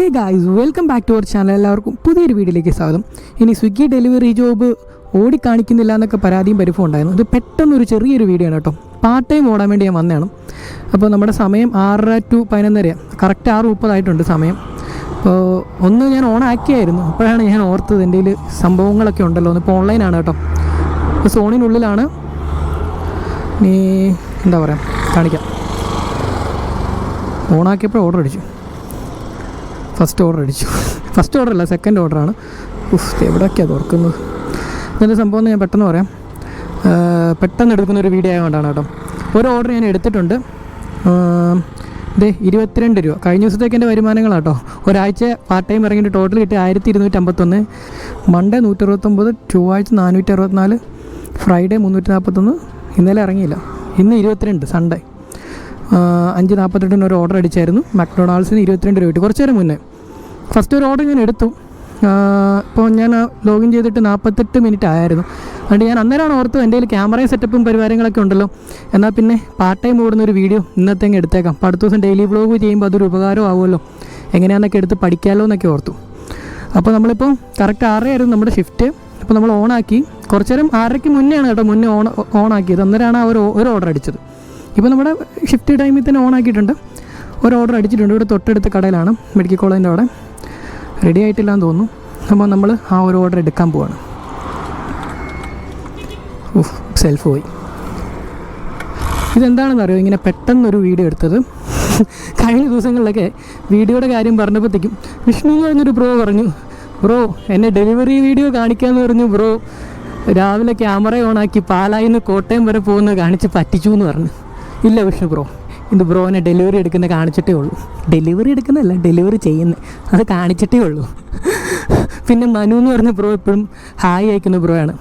Hey guys welcome back to our channel എല്ലാവർക്കും പുതിയൊരു വീഡിയോയിലേക്ക് സ്വാഗതം. ഇനി സ്വിഗ്ഗി ഡെലിവറി ജോബ് ഓടിക്കാണിക്കുന്നില്ല എന്നൊക്കെ പരാതിയും പരിഭവം ഉണ്ടായിരുന്നു. ഇത് പെട്ടെന്നൊരു ചെറിയൊരു വീഡിയോ ആണ് കേട്ടോ. പാർട്ട് ടൈം ഓടാൻ വേണ്ടി ഞാൻ വന്നതാണ്. അപ്പോൾ നമ്മുടെ സമയം ആറര ടു പതിനൊന്നര. കറക്റ്റ് ആറ് മുപ്പതായിട്ടുണ്ട് സമയം. അപ്പോൾ ഒന്ന് ഞാൻ ഓൺ ആക്കിയായിരുന്നു. അപ്പോഴാണ് ഞാൻ ഓർത്തത് എന്റെ സംഭവങ്ങളൊക്കെ ഉണ്ടല്ലോ. ഇപ്പോൾ ഓൺലൈനാണ് കേട്ടോ. ഇപ്പോൾ സോണിനുള്ളിലാണ്. നീ എന്താ പറയുക കാണിക്കാം. ഓണാക്കിയപ്പോൾ ഓർഡർ അടിച്ചു. ഫസ്റ്റ് ഓർഡർ അടിച്ചു. ഫസ്റ്റ് ഓർഡർ അല്ല സെക്കൻഡ് ഓർഡറാണ് ഉഫ് എവിടെയൊക്കെയാണ് തുറക്കുന്നത്? ഇതിന്റെ സംഭവം ഞാൻ പെട്ടെന്ന് പറയാം. പെട്ടെന്ന് എടുക്കുന്ന ഒരു വീഡിയോ ആയതുകൊണ്ടാണ് കേട്ടോ. ഒരു ഓർഡർ ഞാൻ എടുത്തിട്ടുണ്ട്. ഇതേ ഇരുപത്തിരണ്ട് രൂപ. കഴിഞ്ഞ ദിവസത്തേക്ക് എന്റെ വരുമാനങ്ങളാണ് കേട്ടോ. ഒരാഴ്ച പാർട്ട് ടൈം ഇറങ്ങിയിട്ട് ടോട്ടൽ കിട്ടി ആയിരത്തി ഇരുന്നൂറ്റി അമ്പത്തൊന്ന് മൺഡേ നൂറ്ററുപത്തൊമ്പത് ചൊവ്വാഴ്ച നാനൂറ്റി അറുപത്തിനാല് ഫ്രൈഡേ മുന്നൂറ്റി നാൽപ്പത്തൊന്ന് ഇന്നലെ ഇറങ്ങിയില്ല. ഇന്ന് ഇരുപത്തിരണ്ട് സൺഡേ അഞ്ച് നാൽപ്പത്തെട്ടിന് ഒരു ഓർഡർ അടിച്ചായിരുന്നു. മക്ഡൊണാൾഡ്സിന് ഇരുപത്തിരണ്ട് രൂപ കിട്ടി. കുറച്ച് നേരം മുന്നേ. ഫസ്റ്റ് ഒരു ഓർഡർ ഞാൻ എടുത്തു. ഇപ്പോൾ ഞാൻ ലോഗിൻ ചെയ്തിട്ട് നാൽപ്പത്തെട്ട് മിനിറ്റ് ആയിരുന്നു. അതുകൊണ്ട് ഞാൻ അന്നേരമാണ് ഓർത്തു എന്റെ കയ്യിൽ ക്യാമറയും സെറ്റപ്പും പരിപാടികളൊക്കെ ഉണ്ടല്ലോ. എന്നാൽ പിന്നെ പാർട്ട് ടൈം ഓടുന്ന ഒരു വീഡിയോ ഇന്നത്തെ അങ്ങ് എടുത്തേക്കാം. അപ്പോൾ അടുത്ത ദിവസം ഡെയിലി വ്ളോഗ് ചെയ്യുമ്പോൾ അതൊരു ഉപകാരം ആവുമല്ലോ. എങ്ങനെയാണെന്നൊക്കെ എടുത്ത് പഠിക്കാമല്ലോ എന്നൊക്കെ ഓർത്തു. അപ്പോൾ നമ്മളിപ്പോൾ കറക്റ്റ് ആറരയായിരുന്നു നമ്മുടെ ഷിഫ്റ്റ് അപ്പോൾ നമ്മൾ ഓണാക്കി കുറച്ച് നേരം ആറരയ്ക്ക് മുന്നെയാണ് കേട്ടോ മുന്നേ ഓൺ ഓണാക്കിയത് അന്നേരമാണ് ആ ഒരു ഒരു ഓർഡർ അടിച്ചത്. ഇപ്പോൾ നമ്മുടെ ഷിഫ്റ്റ് ടൈമിൽ തന്നെ ഓണാക്കിയിട്ടുണ്ട് ഒരു ഓർഡർ അടിച്ചിട്ടുണ്ട്. ഇവിടെ തൊട്ടടുത്ത കടയിലാണ് മെഡിക്കൽ കോളേജിന്റെ അവിടെ. റെഡി ആയിട്ടില്ല എന്ന് തോന്നുന്നു. അപ്പോൾ നമ്മൾ ആ ഒരു ഓർഡർ എടുക്കാൻ പോവാണ്. സെൽഫ് പോയി. ഇതെന്താണെന്ന് അറിയോ? ഇങ്ങനെ പെട്ടെന്നൊരു വീഡിയോ എടുത്തത്. കഴിഞ്ഞ ദിവസങ്ങളിലൊക്കെ വീഡിയോയുടെ കാര്യം പറഞ്ഞപ്പോഴത്തേക്കും വിഷ്ണു എന്ന് പറഞ്ഞൊരു ബ്രോ പറഞ്ഞു. ബ്രോ എന്നെ ഡെലിവറി വീഡിയോ കാണിക്കാമെന്ന് പറഞ്ഞു ബ്രോ രാവിലെ ക്യാമറ ഓണാക്കി പാലായിന്ന് കോട്ടയം വരെ പോകുന്നത് കാണിച്ച് പറ്റിച്ചു എന്ന് പറഞ്ഞു. ഇല്ല വിഷ്ണു ബ്രോ ഇത് ബ്രോനെ ഡെലിവറി എടുക്കുന്ന കാണിച്ചിട്ടേ ഉള്ളൂ. ഡെലിവറി എടുക്കുന്നതല്ല ഡെലിവറി ചെയ്യുന്നത് അത് കാണിച്ചിട്ടേ ഉള്ളൂ. പിന്നെ മനു എന്ന് പറഞ്ഞ ബ്രോ എപ്പോഴും ഹായ് അയക്കുന്ന ബ്രോ ആണ്.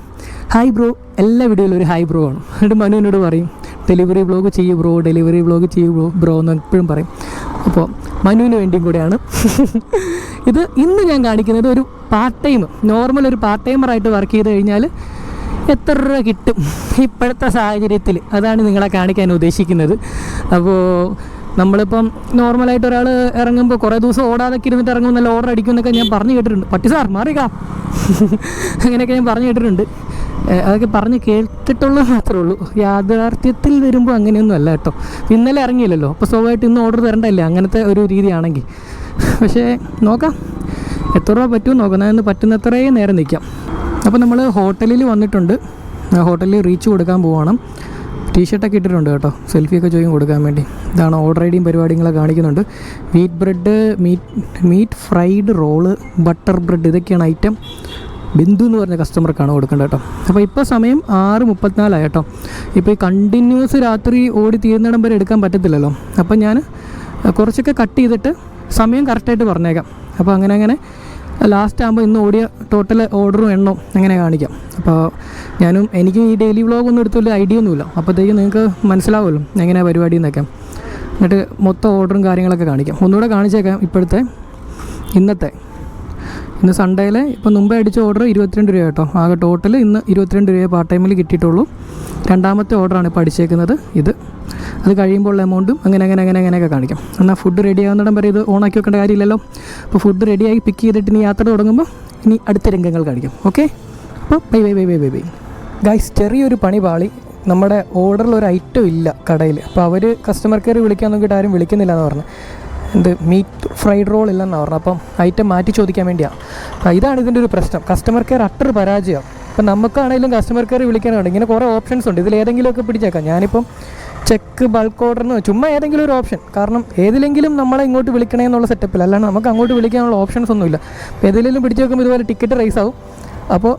ഹായ് ബ്രോ എല്ലാ വീഡിയോയിലും ഒരു ഹായ് ബ്രോ ആണ്. എന്നിട്ട് മനു എന്നോട് പറയും ഡെലിവറി ബ്ലോഗ് ചെയ്യൂ ബ്രോ ഡെലിവറി ബ്ലോഗ് ചെയ്യൂ ബ്രോ ബ്രോ എന്ന് എപ്പോഴും പറയും. അപ്പോൾ മനുവിന് വേണ്ടിയും കൂടെയാണ്. ഇത് ഇന്ന് ഞാൻ കാണിക്കുന്നത് ഒരു പാർട്ട് ടൈം നോർമൽ ഒരു പാർട്ട് ടൈമറായിട്ട് വർക്ക് ചെയ്ത് കഴിഞ്ഞാൽ എത്ര രൂപ കിട്ടും ഇപ്പോഴത്തെ സാഹചര്യത്തിൽ? അതാണ് നിങ്ങളെ കാണിക്കാൻ ഉദ്ദേശിക്കുന്നത്. അപ്പോൾ നമ്മളിപ്പം നോർമലായിട്ട് ഒരാൾ ഇറങ്ങുമ്പോൾ കുറേ ദിവസം ഓടാതൊക്കെ ഇരുന്നിട്ട് ഇറങ്ങുമ്പോൾ നല്ല ഓർഡർ അടിക്കും എന്നൊക്കെ ഞാൻ പറഞ്ഞു കേട്ടിട്ടുണ്ട്. പട്ടി സാർ മാറിക്കാം അങ്ങനെയൊക്കെ ഞാൻ പറഞ്ഞു കേട്ടിട്ടുണ്ട്. അതൊക്കെ പറഞ്ഞ് കേട്ടിട്ടുള്ളത് മാത്രമേ ഉള്ളൂ. യാഥാർത്ഥ്യത്തിൽ വരുമ്പോൾ അങ്ങനെയൊന്നും അല്ല കേട്ടോ. ഇന്നലെ ഇറങ്ങിയില്ലല്ലോ. അപ്പോൾ സ്വാഭാവികമായിട്ട് ഇന്ന് ഓർഡർ തരണ്ടല്ലേ അങ്ങനത്തെ ഒരു രീതിയാണെങ്കിൽ. പക്ഷേ നോക്കാം. എത്ര രൂപ പറ്റുമോ നോക്കാം. ഞാൻ പറ്റുന്നത്രയും നേരം നിൽക്കാം. അപ്പോൾ നമ്മൾ ഹോട്ടലിൽ വന്നിട്ടുണ്ട്. ഹോട്ടലിൽ റീച്ച് കൊടുക്കാൻ പോവാണ്. ടീഷർട്ടൊക്കെ ഇട്ടിട്ടുണ്ട് കേട്ടോ. സെൽഫിയൊക്കെ ചോദിക്കും കൊടുക്കാൻ വേണ്ടി. ഇതാണ് ഓർഡർ ഐഡിയും പരിപാടികളൊക്കെ കാണിക്കുന്നുണ്ട്. Meat bread meat meat fried roll butter bread ഇതൊക്കെയാണ് ഐറ്റം ബിന്ദു എന്ന് പറഞ്ഞ കസ്റ്റമർക്കാണ് കൊടുക്കേണ്ടത് കേട്ടോ. അപ്പോൾ ഇപ്പോൾ സമയം ആറ് മുപ്പത്തിനാലായി കേട്ടോ. ഇപ്പോൾ ഈ കണ്ടിന്യൂസ് രാത്രി ഓടി തീരുന്നിടം വരെ എടുക്കാൻ പറ്റത്തില്ലല്ലോ. അപ്പോൾ ഞാൻ കുറച്ചൊക്കെ കട്ട് ചെയ്തിട്ട് സമയം കറക്റ്റായിട്ട് പറഞ്ഞേക്കാം. അപ്പോൾ അങ്ങനെ അങ്ങനെ ലാസ്റ്റ് ആകുമ്പോൾ ഇന്ന് ഓടിയ ടോട്ടൽ ഓർഡറും എണ്ണവും അങ്ങനെ കാണിക്കാം? അപ്പോൾ ഞാനും എനിക്ക് ഈ ഡെയിലി വ്ളോഗൊന്നും എടുത്ത വലിയ ഐഡിയ ഒന്നുമില്ല. അപ്പോഴത്തേക്കും നിങ്ങൾക്ക് മനസ്സിലാവുമല്ലോ എങ്ങനെയാണ് പരിപാടി എന്നൊക്കെ. എന്നിട്ട് മൊത്തം ഓർഡറും കാര്യങ്ങളൊക്കെ കാണിക്കാം. ഒന്നുകൂടെ കാണിച്ചേക്കാം ഇപ്പോഴത്തെ ഇന്നത്തെ. ഇന്ന് സൺഡേയിലെ ഇപ്പോൾ മുമ്പേ അടിച്ച ഓർഡർ ഇരുപത്തിരണ്ട് രൂപ കേട്ടോ. ആകെ ടോട്ടൽ ഇന്ന് ഇരുപത്തിരണ്ട് രൂപ പാർട്ട് ടൈമിൽ കിട്ടിയിട്ടുള്ളൂ. രണ്ടാമത്തെ ഓർഡറാണ് ഇപ്പോൾ അടിച്ചേക്കുന്നത് ഇത്. അത് കഴിയുമ്പോൾ ഉള്ള എമൗണ്ടും അങ്ങനെ അങ്ങനെ അങ്ങനെ അങ്ങനെയൊക്കെ കാണിക്കാം. എന്നാൽ ഫുഡ് റെഡി ആകുന്നിടം വരെ ഇത് ഓണാക്കി വെക്കേണ്ട കാര്യമില്ലല്ലോ. അപ്പോൾ ഫുഡ് റെഡിയായി പിക്ക് ചെയ്തിട്ട് ഇനി യാത്ര തുടങ്ങുമ്പോൾ ഇനി അടുത്ത രംഗങ്ങൾ കാണിക്കും. ഓക്കെ അപ്പോൾ bye bye bye bye bye bye guys ചെറിയൊരു പണി പാളി. നമ്മുടെ ഓർഡറിൽ ഒരു ഐറ്റം ഇല്ല കടയിൽ. അപ്പോൾ അവർ കസ്റ്റമർ കെയർ വിളിക്കാൻ നോക്കിയിട്ട് ആരും വിളിക്കുന്നില്ല എന്ന് പറഞ്ഞു. എന്ത് മീറ്റ് ഫ്രൈഡ് റോൾ ഇല്ലെന്നാണ് പറഞ്ഞത് അപ്പം ഐറ്റം മാറ്റി ചോദിക്കാൻ വേണ്ടിയാണ് ഇതാണ് ഇതിന്റെ ഒരു പ്രശ്നം. കസ്റ്റമർ കെയർ അട്ടർ പരാജയം. ഇപ്പം നമുക്കാണെങ്കിലും കസ്റ്റമർ കെയർ വിളിക്കാനുണ്ട് ഇങ്ങനെ കുറേ ഓപ്ഷൻസ് ഉണ്ട്. ഇതിൽ ഏതെങ്കിലുമൊക്കെ പിടിച്ചേക്കാം. ഞാനിപ്പം ചെക്ക് ബൾക്ക് ഓർഡറിന് ചുമ്മാ ഏതെങ്കിലും ഒരു ഓപ്ഷൻ. കാരണം ഏതിലെങ്കിലും നമ്മളെ ഇങ്ങോട്ട് വിളിക്കണേ എന്നുള്ള സെറ്റപ്പിൽ. അല്ലാണ്ട് നമുക്ക് അങ്ങോട്ട് വിളിക്കാനുള്ള ഓപ്ഷൻസ് ഒന്നുമില്ല. അപ്പോൾ ഏതിലെങ്കിലും പിടിച്ചു വെക്കുമ്പോൾ ഇതുപോലെ ടിക്കറ്റ് റൈസ് ആവും. അപ്പോൾ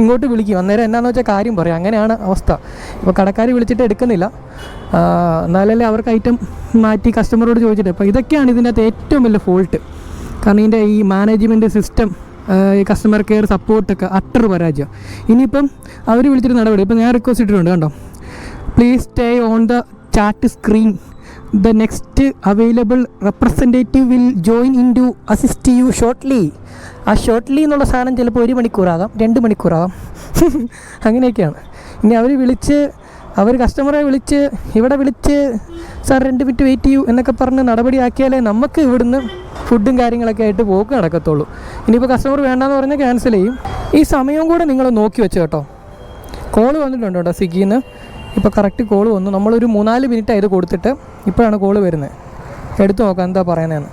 ഇങ്ങോട്ട് വിളിക്കും. അന്നേരം എന്നാന്ന് വെച്ചാൽ കാര്യം പറയും. അങ്ങനെയാണ് അവസ്ഥ. ഇപ്പോൾ കടക്കാർ വിളിച്ചിട്ട് എടുക്കുന്നില്ല. എന്നാലല്ലേ അവർക്ക് ഐറ്റം മാറ്റി കസ്റ്റമറോട് ചോദിച്ചിട്ട്. അപ്പോൾ ഇതൊക്കെയാണ് ഇതിന്റെ അകത്ത് ഏറ്റവും വലിയ ഫോൾട്ട് കാരണം ഇതിന്റെ ഈ മാനേജ്മെന്റ് സിസ്റ്റം ഈ കസ്റ്റമർ കെയർ സപ്പോർട്ടൊക്കെ അട്ടർ പരാജയം. ഇനിയിപ്പം അവർ വിളിച്ചിട്ട് നടപടി. ഇപ്പം ഞാൻ റിക്വസ്റ്റ് ഇട്ടിട്ടുണ്ട് കണ്ടോ? Please stay on the chat screen the next available representative will join in to assist you shortly ആ ഷോർട്ട്ലി എന്നുള്ള സാധനം ചിലപ്പോൾ ഒരു മണിക്കൂറാകാം രണ്ട് മണിക്കൂറാകാം. അങ്ങനെയൊക്കെയാണ്. ഇനി അവർ വിളിച്ച് അവർ കസ്റ്റമറെ വിളിച്ച് ഇവിടെ വിളിച്ച് സാർ രണ്ട് മിനിറ്റ് വെയിറ്റ് ചെയ്യൂ എന്നൊക്കെ പറഞ്ഞ് നടപടിയാക്കിയാലേ നമുക്ക് ഇവിടുന്ന് ഫുഡും കാര്യങ്ങളൊക്കെ ആയിട്ട് പോക്ക് നടക്കത്തുള്ളൂ. ഇനിയിപ്പോൾ കസ്റ്റമർ വേണ്ടാന്ന് പറഞ്ഞാൽ ക്യാൻസൽ ചെയ്യും. ഈ സമയവും കൂടെ നിങ്ങൾ നോക്കി വെച്ച് കേട്ടോ. കോൾ വന്നിട്ടുണ്ട് കേട്ടോ സ്വിഗ്ഗിയിൽ ഇപ്പോൾ കറക്റ്റ് കോൾ വന്നു. നമ്മളൊരു മൂന്നാൽ മിനിറ്റ് ആയത് കൊടുത്തിട്ട് ഇപ്പോഴാണ് കോൾ വരുന്നത് എടുത്തു നോക്കാം എന്താ പറയുന്നതെന്ന്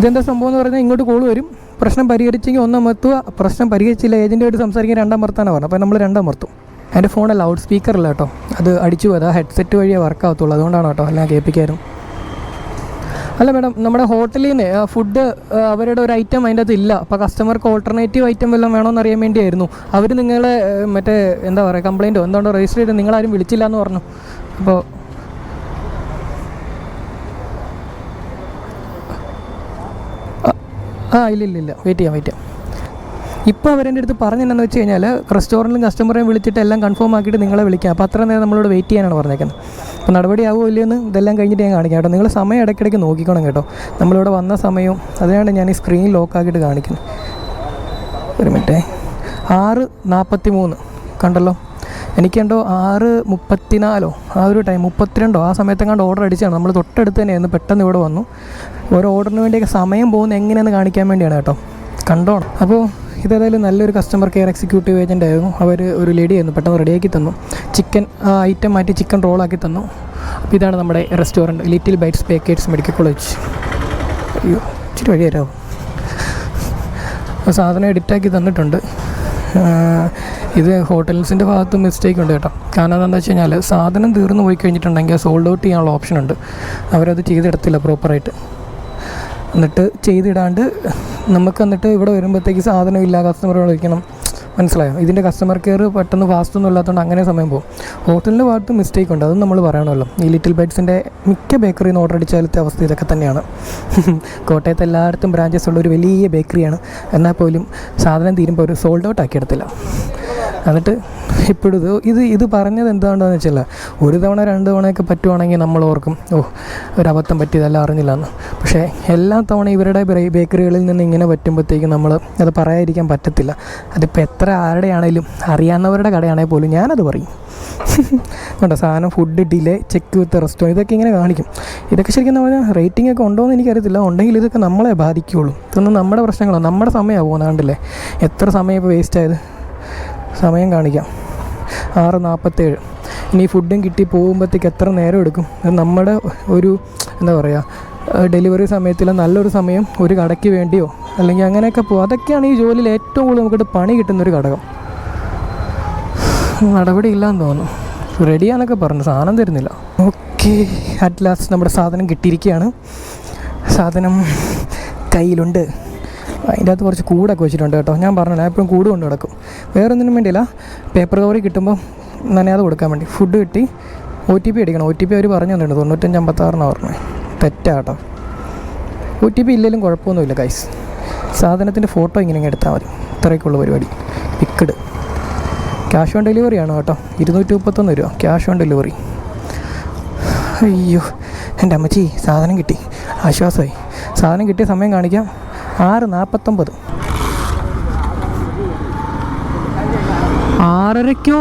ഇതെന്താ സംഭവം എന്ന് പറഞ്ഞാൽ ഇങ്ങോട്ട് കോൾ വരും. പ്രശ്നം പരിഹരിച്ചെങ്കിൽ ഒന്നമർത്തുക പ്രശ്നം പരിഹരിച്ചില്ല ഏജന്റായിട്ട് സംസാരിക്കാൻ രണ്ടാം രണ്ടാമർത്താണ് പറഞ്ഞത്. അപ്പോൾ നമ്മൾ രണ്ടാം മർത്തും എന്റെ ഫോൺ ലൗഡ് സ്പീക്കറില്ല കേട്ടോ. അത് അടിച്ചു പോയത്. ഹെഡ്സെറ്റ് വഴിയേ വർക്കാവത്തുള്ളൂ അതുകൊണ്ടാണ് കേട്ടോ എല്ലാം കേൾപ്പിക്കായിരുന്നു അല്ല മാഡം നമ്മുടെ ഹോട്ടലിൽ നിന്ന് ഫുഡ് അവരുടെ ഒരു ഐറ്റം അതിന്റെ അകത്ത് ഇല്ല. അപ്പോൾ കസ്റ്റമർക്ക് ഓൾട്ടർനേറ്റീവ് ഐറ്റം വല്ലതും വേണമെന്ന് അറിയാൻ വേണ്ടിയായിരുന്നു. അവർ നിങ്ങളെ മറ്റേ എന്താ പറയുക കംപ്ലയിന്റോ എന്തുകൊണ്ടോ രജിസ്റ്റർ ചെയ്ത് നിങ്ങളാരും വിളിച്ചില്ല എന്ന് പറഞ്ഞു. അപ്പോൾ ആ ഇല്ല ഇല്ല ഇല്ല വെയിറ്റ് ചെയ്യാം വെയിറ്റ് ചെയ്യാം. ഇപ്പോൾ അവരെന്റെ അടുത്ത് പറഞ്ഞെന്നു വെച്ച് കഴിഞ്ഞാൽ റെസ്റ്റോറന്റിലും കസ്റ്റമറെ വിളിച്ചിട്ട് എല്ലാം കൺഫേം ആക്കിയിട്ട് നിങ്ങളെ വിളിക്കാം. അപ്പോൾ അത്ര നേരം നമ്മളോട് വെയിറ്റ് ചെയ്യാനാണ് പറഞ്ഞേക്കുന്നത്. അപ്പോൾ നടപടി ആവുമോ ഇല്ലയെന്ന് ഇതെല്ലാം കഴിഞ്ഞിട്ട് ഞാൻ കാണിക്കാം കേട്ടോ. നിങ്ങൾ സമയം ഇടയ്ക്കിടയ്ക്ക് നോക്കിക്കണം കേട്ടോ. നമ്മളിവിടെ വന്ന സമയവും അതിനാണ് ഞാൻ ഈ സ്ക്രീൻ ലോക്ക് ആക്കിയിട്ട് കാണിക്കുന്നത്. ഒരു മിനിറ്റേ. ആറ് നാൽപ്പത്തി മൂന്ന് കണ്ടല്ലോ? എനിക്കെന്തോ ആറ് മുപ്പത്തിനാലോ? ആ ഒരു ടൈം മുപ്പത്തിരണ്ടോ? ആ സമയത്തെങ്ങാണ്ട് ഓർഡർ അടിച്ചാണ് നമ്മൾ തൊട്ടടുത്ത് തന്നെയായിരുന്നു. പെട്ടെന്ന് ഇവിടെ വന്നു. ഓരോ ഓർഡറിന് വേണ്ടിയൊക്കെ സമയം പോകുന്നത് എങ്ങനെയെന്ന് കാണിക്കാൻ വേണ്ടിയാണ് കേട്ടോ. കണ്ടോണം. അപ്പോൾ ഇതേതായാലും നല്ലൊരു കസ്റ്റമർ കെയർ എക്സിക്യൂട്ടീവ് ഏജന്റ് ആയിരുന്നു. അവർ ഒരു ലേഡി ആയിരുന്നു. പെട്ടെന്ന് റെഡിയാക്കി തന്നു. ചിക്കൻ ഐറ്റം മാറ്റി ചിക്കൻ റോളാക്കി തന്നു. അപ്പോൾ ഇതാണ് നമ്മുടെ restaurant little bites packets medical college അയ്യോ ഇച്ചിരി വഴി തരാമോ സാധനം എഡിറ്റാക്കി തന്നിട്ടുണ്ട്. ഇത് ഹോട്ടൽസിന്റെ ഭാഗത്ത് മിസ്റ്റേക്ക് ഉണ്ട് കേട്ടോ. കാരണം എന്താണെന്ന് വെച്ച് കഴിഞ്ഞാൽ സാധനം തീർന്നു പോയി കഴിഞ്ഞിട്ടുണ്ടെങ്കിൽ സോൾഡ് ഔട്ട് ചെയ്യാനുള്ള ഓപ്ഷൻ ഉണ്ട്. അവരത് ചെയ്തെടുത്തില്ല പ്രോപ്പറായിട്ട് എന്നിട്ട് ചെയ്തിടാണ്ട് നമുക്ക് എന്നിട്ട് ഇവിടെ വരുമ്പോഴത്തേക്ക് സാധനം ഇല്ല കസ്റ്റമർ വിളിക്കണം. മനസ്സിലായോ? ഇതിന്റെ കസ്റ്റമർ കെയർ പെട്ടെന്ന് ഫാസ്റ്റ് ഒന്നും ഇല്ലാത്തതുകൊണ്ട് അങ്ങനെ സമയം പോകും. ഹോട്ടലിന്റെ ഭാഗത്ത് മിസ്റ്റേക്ക് ഉണ്ട് അതും നമ്മൾ പറയണമല്ലോ. ഈ ലിറ്റിൽ ബൈറ്റ്സിന്റെ മിക്ക ബേക്കറിയിൽ നിന്ന് ഓർഡർ അടിച്ചാലത്തെ അവസ്ഥ ഇതൊക്കെ തന്നെയാണ്. കോട്ടയത്ത് എല്ലായിടത്തും ബ്രാഞ്ചസ് ഉള്ള ഒരു വലിയ ബേക്കറിയാണ് എന്നാൽ പോലും സാധനം തീരുമ്പോൾ ഒരു സോൾഡ് ഔട്ട് ആക്കിയെടുത്തില്ല എന്നിട്ട് ഇപ്പോഴും ഇത് ഇത് പറഞ്ഞത് എന്താണെന്ന് വെച്ചാൽ ഒരു തവണ രണ്ട് തവണയൊക്കെ പറ്റുവാണെങ്കിൽ നമ്മൾ ഓർക്കും ഓ ഒരു അബദ്ധം പറ്റിയതല്ല അറിഞ്ഞില്ല എന്ന് പക്ഷേ എല്ലാ തവണ ഇവരുടെ ബേക്കറികളിൽ നിന്ന് ഇങ്ങനെ പറ്റുമ്പോഴത്തേക്കും നമ്മൾ അത് പറയാതിരിക്കാൻ പറ്റത്തില്ല. അതിപ്പോൾ എത്ര ആരുടെയാണേലും അറിയാവുന്നവരുടെ കടയാണെങ്കിൽ പോലും ഞാനത് പറയും. കണ്ടോ സാധനം food delay check with restaurant ഇതൊക്കെ ഇങ്ങനെ കാണിക്കും. ഇതൊക്കെ ശരിക്കും പറഞ്ഞാൽ റേറ്റിംഗ് ഒക്കെ ഉണ്ടോ എന്ന് എനിക്കറിയത്തില്ല. ഉണ്ടെങ്കിൽ ഇതൊക്കെ നമ്മളെ ബാധിക്കുകയുള്ളൂ. ഇതൊന്നും നമ്മുടെ പ്രശ്നങ്ങളോ നമ്മുടെ സമയമാണ് പോകുന്നതാണ്ടല്ലേ എത്ര സമയം ഇപ്പോൾ വേസ്റ്റ് ആയത്? സമയം കാണിക്കാം. ആറ് നാൽപ്പത്തേഴ് ഇനി ഫുഡും കിട്ടി പോകുമ്പോഴത്തേക്ക് എത്ര നേരം എടുക്കും? അത് നമ്മുടെ ഒരു എന്താ പറയുക ഡെലിവറി സമയത്തിൽ നല്ലൊരു സമയം ഒരു കടയ്ക്ക് വേണ്ടിയോ അല്ലെങ്കിൽ അങ്ങനെയൊക്കെ പോകും അതൊക്കെയാണ് ഈ ജോലിയിൽ ഏറ്റവും കൂടുതൽ നമുക്കിട്ട് പണി കിട്ടുന്ന കിട്ടുന്നൊരു ഘടകം. നടപടി ഇല്ലാന്ന് തോന്നുന്നു. റെഡിയാന്നൊക്കെ പറഞ്ഞു. സാധനം തരുന്നില്ല. ഓക്കെ അറ്റ് ലാസ്റ്റ് നമ്മുടെ സാധനം കിട്ടിയിരിക്കുകയാണ്. സാധനം കയ്യിലുണ്ട്. അതിന്റെ അകത്ത് കുറച്ച് കൂടൊക്കെ വെച്ചിട്ടുണ്ട് കേട്ടോ. ഞാൻ പറഞ്ഞില്ല എപ്പോഴും കൂട് കൊണ്ട് കിടക്കും വേറെ ഒന്നിനും വേണ്ടിയില്ല പേപ്പർ കവറി കിട്ടുമ്പോൾ നനയാതെ കൊടുക്കാൻ വേണ്ടി. ഫുഡ് കിട്ടി ഒ ടി പി അടിക്കണം. ഒ ടി പി അവർ പറഞ്ഞു തന്നിട്ടുണ്ട് തൊണ്ണൂറ്റഞ്ച് അമ്പത്താറിനാണ് പറഞ്ഞു തെറ്റാട്ടോ ഒ ടി പി ഇല്ലെങ്കിലും കുഴപ്പമൊന്നുമില്ല കൈസ് സാധനത്തിന്റെ ഫോട്ടോ ഇങ്ങനെ എടുത്താൽ മതി. ഇത്രയൊക്കെയുള്ള പരിപാടി. പിക്കഡ് ക്യാഷ് ഓൺ ഡെലിവറി ആണോ കേട്ടോ. ഇരുന്നൂറ്റി മുപ്പത്തൊന്ന് രൂപ. ക്യാഷ് ഓൺ ഡെലിവറി അയ്യോ എന്റെ അമ്മച്ചി സാധനം കിട്ടി. ആശ്വാസമായി. സാധനം കിട്ടിയ സമയം കാണിക്കാം. ആറ് നാൽപ്പത്തൊമ്പത്. ആറരയ്ക്കോ?